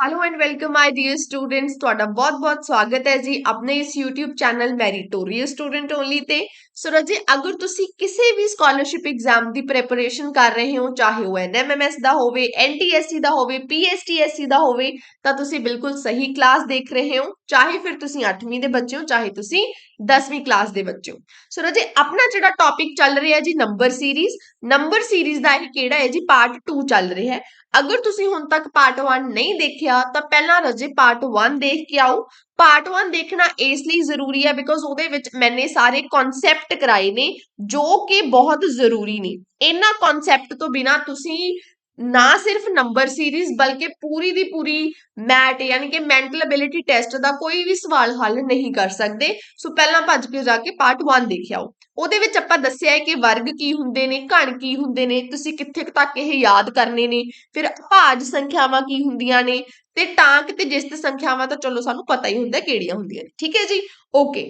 Hello and welcome my dear students ਤੁਹਾਡਾ ਬਹੁਤ-ਬਹੁਤ ਸਵਾਗਤ ਹੈ ਜੀ ਆਪਣੇ ਇਸ YouTube channel meritorious student only ਤੇ। ਸੋ ਰਾਜੇ ਅਗਰ ਤੁਸੀਂ ਕਿਸੇ ਵੀ ਸਕਾਲਰਸ਼ਿਪ ਐਗਜ਼ਾਮ ਦੀ ਪ੍ਰੈਪਰੇਸ਼ਨ ਕਰ ਰਹੇ ਹੋ, ਚਾਹੇ ਉਹ ਐਨਐਮਐਮਐਸ ਦਾ ਹੋਵੇ ਐਨਟੀਐਸਸੀ ਦਾ ਹੋਵੇ ਪੀਐਸਟੀਐਸਸੀ ਦਾ ਹੋਵੇ, ਤਾਂ ਤੁਸੀਂ ਬਿਲਕੁਲ ਸਹੀ ਕਲਾਸ ਦੇਖ ਰਹੇ ਹੋ। ਚਾਹੇ ਫਿਰ ਤੁਸੀਂ 8ਵੀਂ ਦੇ ਬੱਚੇ ਹੋ, ਚਾਹੇ ਤੁਸੀਂ 10ਵੀਂ ਕਲਾਸ ਦੇ ਬੱਚੇ ਹੋ। ਸੋ ਰਾਜੇ ਆਪਣਾ ਜਿਹੜਾ ਟੌਪਿਕ ਚੱਲ ਰਿਹਾ ਜੀ ਨੰਬਰ ਸੀਰੀਜ਼ ਨੰਬਰ ਸੀਰੀਜ਼ ਦਾ ਇਹ ਕਿਹੜਾ ਹੈ ਜੀ? ਪਾਰਟ 2 ਚੱਲ ਰਿਹਾ ਹੈ। ਅਗਰ ਤੁਸੀਂ ਹੁਣ ਤੱਕ ਪਾਰਟ 1 ਨਹੀਂ ਦੇਖਿਆ, ਤਾਂ ਪਹਿਲਾਂ ਰਜੇ ਪਾਰਟ 1 ਦੇਖ ਕੇ ਆਓ। ਪਾਰਟ 1 ਦੇਖਣਾ ਇਸ ਲਈ ਜ਼ਰੂਰੀ ਹੈ ਬਿਕੋਜ਼ ਉਹਦੇ ਵਿੱਚ ਮੈਨੇ ਸਾਰੇ ਕਨਸੈਪਟ ਕਰਾਏ ਨੇ, ਜੋ ਕਿ ਬਹੁਤ ਜ਼ਰੂਰੀ ਨੇ। ਇਹਨਾਂ ਕਨਸੈਪਟ ਤੋਂ ਬਿਨਾ ਤੁਸੀਂ ਨਾ ਸਿਰਫ ਨੰਬਰ ਸੀਰੀਜ਼ ਬਲਕਿ ਪੂਰੀ ਦੀ ਪੂਰੀ ਮੈਟ ਯਾਨੀ ਕਿ ਮੈਂਟਲ ਐਬਿਲਿਟੀ ਟੈਸਟ ਦਾ ਕੋਈ ਵੀ ਸਵਾਲ ਹੱਲ ਨਹੀਂ ਕਰ ਸਕਦੇ। ਸੋ ਪਹਿਲਾਂ ਭੱਜ ਕੇ ਜਾ ਕੇ ਪਾਰਟ 1 ਦੇਖਿਆ ਉਹਦੇ ਵਿੱਚ ਆਪਾਂ ਦੱਸਿਆ ਹੈ ਕਿ ਵਰਗ ਕੀ ਹੁੰਦੇ ਨੇ, ਘਣ ਕੀ ਹੁੰਦੇ ਨੇ, ਤੁਸੀਂ ਕਿੱਥੇ ਤੱਕ ਇਹ ਯਾਦ ਕਰਨੇ ਨੇ, ਫਿਰ ਭਾਜ ਸੰਖਿਆਵਾਂ ਕੀ ਹੁੰਦੀਆਂ ਨੇ ਤੇ ਟਾਂਕ ਤੇ ਜਿਸਤ ਸੰਖਿਆਵਾਂ ਤਾਂ ਚਲੋ ਸਾਨੂੰ ਪਤਾ ਹੀ ਹੁੰਦਾ ਕਿਹੜੀਆਂ ਹੁੰਦੀਆਂ ਨੇ। ਠੀਕ ਹੈ ਜੀ? ਓਕੇ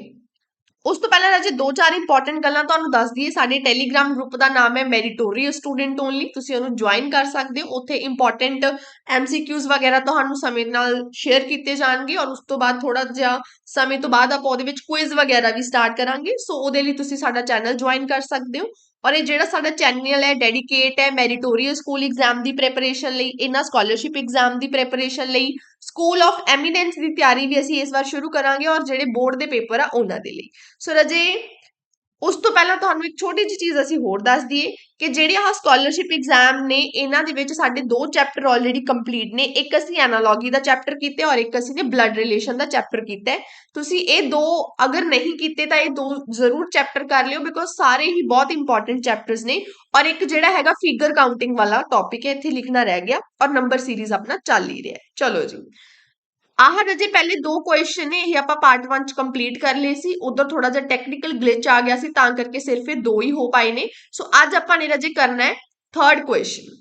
ਉਸ ਤੋਂ ਪਹਿਲਾਂ ਰਾਜੇ ਦੋ ਚਾਰ ਇੰਪੋਰਟੈਂਟ ਗੱਲਾਂ ਤੁਹਾਨੂੰ ਦੱਸ ਦਈਏ। ਸਾਡੇ ਟੈਲੀਗ੍ਰਾਮ ਗਰੁੱਪ ਦਾ ਨਾਮ ਹੈ ਮੈਰੀਟੋਰੀਅਸ ਸਟੂਡੈਂਟ ਓਨਲੀ ਤੁਸੀਂ ਉਹਨੂੰ ਜੁਆਇਨ ਕਰ ਸਕਦੇ ਹੋ। ਉੱਥੇ ਇੰਪੋਰਟੈਂਟ ਐਮਸੀਕਿਊਜ਼ ਵਗੈਰਾ ਤੁਹਾਨੂੰ ਸਮੇਂ ਨਾਲ ਸ਼ੇਅਰ ਕੀਤੇ ਜਾਣਗੇ ਔਰ ਉਸ ਤੋਂ ਬਾਅਦ ਥੋੜਾ ਜਿਹਾ ਸਮੇਂ ਤੋਂ ਬਾਅਦ ਆਪਾਂ ਉਹਦੇ ਵਿੱਚ ਕੁਇਜ਼ ਵਗੈਰਾ ਵੀ ਸਟਾਰਟ ਕਰਾਂਗੇ। ਸੋ ਉਹਦੇ ਲਈ ਤੁਸੀਂ ਸਾਡਾ ਚੈਨਲ ਜੁਆਇਨ ਕਰ ਸਕਦੇ ਹੋ। ਔਰ ਇਹ ਜਿਹੜਾ ਸਾਡਾ ਚੈਨਲ ਹੈ ਡੈਡੀਕੇਟ ਹੈ ਮੈਰੀਟੋਰੀਅਲ ਸਕੂਲ ਐਗਜ਼ਾਮ ਦੀ ਪ੍ਰੈਪਰੇਸ਼ਨ ਲਈ, ਇਹਨਾਂ ਸਕਾਲਰਸ਼ਿਪ ਐਗਜ਼ਾਮ ਦੀ ਪ੍ਰੈਪਰੇਸ਼ਨ ਲਈ ਸਕੂਲ ਆਫ ਐਮੀਨੈਂਸ ਦੀ ਤਿਆਰੀ ਵੀ ਅਸੀਂ ਇਸ ਵਾਰ ਸ਼ੁਰੂ ਕਰਾਂਗੇ ਔਰ ਜਿਹੜੇ ਬੋਰਡ ਦੇ ਪੇਪਰ ਆ ਉਹਨਾਂ ਦੇ ਲਈ। ਸੋ ਰਜੇ ਉਸ ਤੋਂ ਪਹਿਲਾਂ ਤੁਹਾਨੂੰ ਇੱਕ ਛੋਟੀ ਜਿਹੀ ਚੀਜ਼ ਅਸੀਂ ਹੋਰ ਦੱਸ ਦਈਏ ਕਿ ਜਿਹੜੇ ਆਹ ਸਕਾਲਰਸ਼ਿਪ ਐਗਜ਼ਾਮ ਨੇ, ਇਹਨਾਂ ਦੇ ਵਿੱਚ ਸਾਡੇ ਦੋ ਚੈਪਟਰ ਆਲਰੇਡੀ ਕੰਪਲੀਟ ਨੇ। ਇੱਕ ਅਸੀਂ ਐਨਾਲੋਜੀ ਦਾ ਚੈਪਟਰ ਕੀਤਾ ਔਰ ਇੱਕ ਅਸੀਂ ਨੇ ਬਲੱਡ ਰਿਲੇਸ਼ਨ ਦਾ ਚੈਪਟਰ ਕੀਤਾ ਤੁਸੀਂ ਇਹ ਦੋ ਅਗਰ ਨਹੀਂ ਕੀਤੇ ਤਾਂ ਇਹ ਦੋ ਜ਼ਰੂਰ ਚੈਪਟਰ ਕਰ ਲਿਓ ਬਿਕੋਜ਼ ਸਾਰੇ ਹੀ ਬਹੁਤ ਇੰਪੋਰਟੈਂਟ ਚੈਪਟਰਸ ਨੇ ਔਰ ਇੱਕ ਜਿਹੜਾ ਹੈਗਾ ਫਿਗਰ ਕਾਊਂਟਿੰਗ ਵਾਲਾ ਟੌਪਿਕ ਹੈ, ਇੱਥੇ ਲਿਖਣਾ ਰਹਿ ਗਿਆ ਔਰ ਨੰਬਰ ਸੀਰੀਜ਼ ਆਪਣਾ ਚੱਲ ਹੀ ਰਿਹਾ ਚਲੋ ਜੀ। ਆਹ ਰਜੇ ਪਹਿਲੇ ਦੋ ਕੁਐਸਚਨ ਨੇ, ਇਹ ਆਪਾਂ ਪਾਰਟ 1 ਚ ਕੰਪਲੀਟ ਕਰ ਲਏ ਸੀ, ਉਧਰ ਥੋੜਾ ਜਿਹਾ ਟੈਕਨੀਕਲ ਗਲਿਚ ਆ ਗਿਆ ਸੀ, ਤਾਂ ਕਰਕੇ ਸਿਰਫ ਇਹ ਦੋ ਹੀ ਹੋ ਪਾਏ ਨੇ। ਸੋ ਅੱਜ ਆਪਾਂ ਨੇ ਰਜੇ ਕਰਨਾ ਹੈ ਥਰਡ ਕੁਐਸਚਨ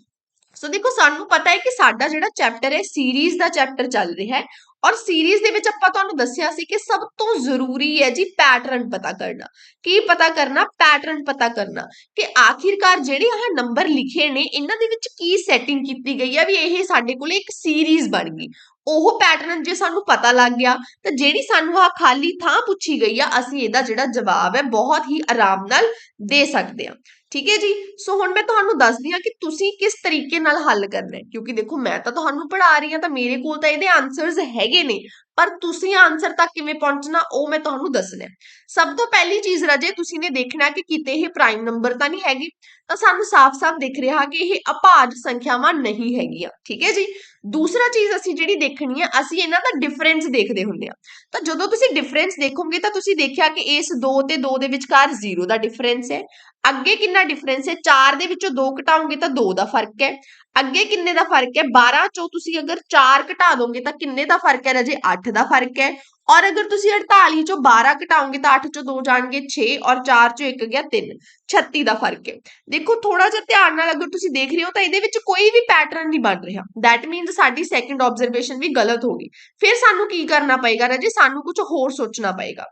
ਸੋ ਦੇਖੋ, ਸਾਨੂੰ ਪਤਾ ਹੈ ਕਿ ਸਾਡਾ ਜਿਹੜਾ ਚੈਪਟਰ ਹੈ ਸੀਰੀਜ਼ ਦਾ ਚੈਪਟਰ ਚੱਲ ਰਿਹਾ ਹੈ ਔਰ ਸੀਰੀਜ਼ ਦੇ ਵਿੱਚ ਆਪਾਂ ਤੁਹਾਨੂੰ ਦੱਸਿਆ ਸੀ ਕਿ ਸਭ ਤੋਂ ਜ਼ਰੂਰੀ ਹੈ ਜੀ ਪੈਟਰਨ ਪਤਾ ਕਰਨਾ। ਕੀ ਪਤਾ ਕਰਨਾ? ਪੈਟਰਨ ਪਤਾ ਕਰਨਾ ਕਿ ਆਖਿਰਕਾਰ ਜਿਹੜੇ ਆਹ ਨੰਬਰ ਲਿਖੇ ਨੇ, ਇਹਨਾਂ ਦੇ ਵਿੱਚ ਕੀ ਸੈਟਿੰਗ ਕੀਤੀ ਗਈ ਹੈ ਵੀ ਇਹ ਸਾਡੇ ਕੋਲ ਇੱਕ ਸੀਰੀਜ਼ ਬਣ ਗਈ। ਉਹ ਪੈਟਰਨ ਜੇ ਸਾਨੂੰ ਪਤਾ ਲੱਗ ਗਿਆ, ਤਾਂ ਜਿਹੜੀ ਸਾਨੂੰ ਆ ਖਾਲੀ ਥਾਂ ਪੁੱਛੀ ਗਈ ਆ, ਅਸੀਂ ਇਹਦਾ ਜਿਹੜਾ ਜਵਾਬ ਹੈ ਬਹੁਤ ਹੀ ਆਰਾਮ ਨਾਲ ਦੇ ਸਕਦੇ ਹਾਂ। ਠੀਕ ਹੈ ਜੀ? ਸੋ ਹੁਣ ਮੈਂ ਤੁਹਾਨੂੰ ਦੱਸਦੀ ਹਾਂ ਕਿ ਤੁਸੀਂ ਕਿਸ ਤਰੀਕੇ ਨਾਲ ਹੱਲ ਕਰਨਾ ਹੈ। ਕਿਉਂਕਿ ਦੇਖੋ, ਮੈਂ ਤਾਂ ਤੁਹਾਨੂੰ ਪੜ੍ਹਾ ਰਹੀ ਹਾਂ, ਤਾਂ ਮੇਰੇ ਕੋਲ ਤਾਂ ਇਹਦੇ ਆਨਸਰਸ ਹੈਗੇ ਨੇ। ਪਰ ਤੁਸੀਂ ਆਨਸਰ ਤੱਕ ਕਿਵੇਂ ਪਹੁੰਚਣਾ, ਉਹ ਮੈਂ ਤੁਹਾਨੂੰ ਦੱਸਣਾ ਸਭ ਤੋਂ ਪਹਿਲੀ ਚੀਜ਼ ਰਜੇ, ਤੁਸੀਂ ਨੇ ਦੇਖਣਾ ਕਿ ਕਿਤੇ ਇਹ ਪ੍ਰਾਈਮ ਨੰਬਰ ਤਾਂ ਨਹੀਂ ਹੈਗੀ, ਤਾਂ ਸਾਨੂੰ ਸਾਫ਼-ਸਾਫ਼ ਦਿਖ ਰਿਹਾ ਕਿ ਇਹ ਅਭਾਜ ਸੰਖਿਆਵਾਂ ਨਹੀਂ ਹੈਗੀਆਂ, ਠੀਕ ਹੈ ਜੀ? ਦੂਸਰਾ ਚੀਜ਼ ਅਸੀਂ ਜਿਹੜੀ ਦੇਖਣੀ ਹੈ, ਅਸੀਂ ਇਹਨਾਂ ਦਾ ਡਿਫਰੈਂਸ ਦੇਖਦੇ ਹੁੰਦੇ ਆ ਤਾਂ ਜਦੋਂ ਤੁਸੀਂ ਡਿਫਰੈਂਸ ਦੇਖੋਗੇ, ਤਾਂ ਤੁਸੀਂ ਦੇਖਿਆ ਕਿ ਇਸ 2 ਤੇ 2 ਦੇ ਵਿਚਕਾਰ 0 ਦਾ ਡਿਫਰੈਂਸ ਹੈ। ਅੱਗੇ ਕਿੰਨਾ ਡਿਫਰੈਂਸ ਹੈ? 4 ਦੇ ਵਿੱਚੋਂ 2 ਘਟਾਓਗੇ ਤਾਂ 2 ਦਾ ਫ਼ਰਕ ਹੈ। ਅੱਗੇ ਕਿੰਨੇ ਦਾ ਫ਼ਰਕ ਹੈ? 12 ਚੋਂ ਤੁਸੀਂ ਅਗਰ 4 ਘਟਾ ਦੋਗੇ ਤਾਂ ਕਿੰਨੇ ਦਾ ਫ਼ਰਕ ਹੈ ਰਾਜੇ? 8 ਦਾ ਫ਼ਰਕ ਹੈ। ਔਰ ਅਗਰ ਤੁਸੀਂ 48 ਚੋਂ 12 ਘਟਾਓਗੇ ਤਾਂ 8 ਚੋਂ 2 ਜਾਣਗੇ 6 ਔਰ 4 ਚੋਂ 1 ਗਿਆ 3 36 ਦਾ ਫ਼ਰਕ ਹੈ। ਦੇਖੋ ਥੋੜਾ ਜਿਹਾ ਧਿਆਨ ਨਾਲ ਅਗਰ ਤੁਸੀਂ ਦੇਖ ਰਹੇ ਹੋ ਤਾਂ ਇਹਦੇ ਵਿੱਚ ਕੋਈ ਵੀ ਪੈਟਰਨ ਨਹੀਂ ਬਣ ਰਿਹਾ। ਥੈਟ ਮੀਨਸ ਸਾਡੀ ਸੈਕੰਡ ਆਬਜ਼ਰਵੇਸ਼ਨ ਵੀ ਗਲਤ ਹੋ ਗਈ। ਫਿਰ ਸਾਨੂੰ ਕੀ ਕਰਨਾ ਪਏਗਾ ਰਾਜੇ? ਸਾਨੂੰ ਕੁਝ ਹੋਰ ਸੋਚਣਾ ਪਏਗਾ।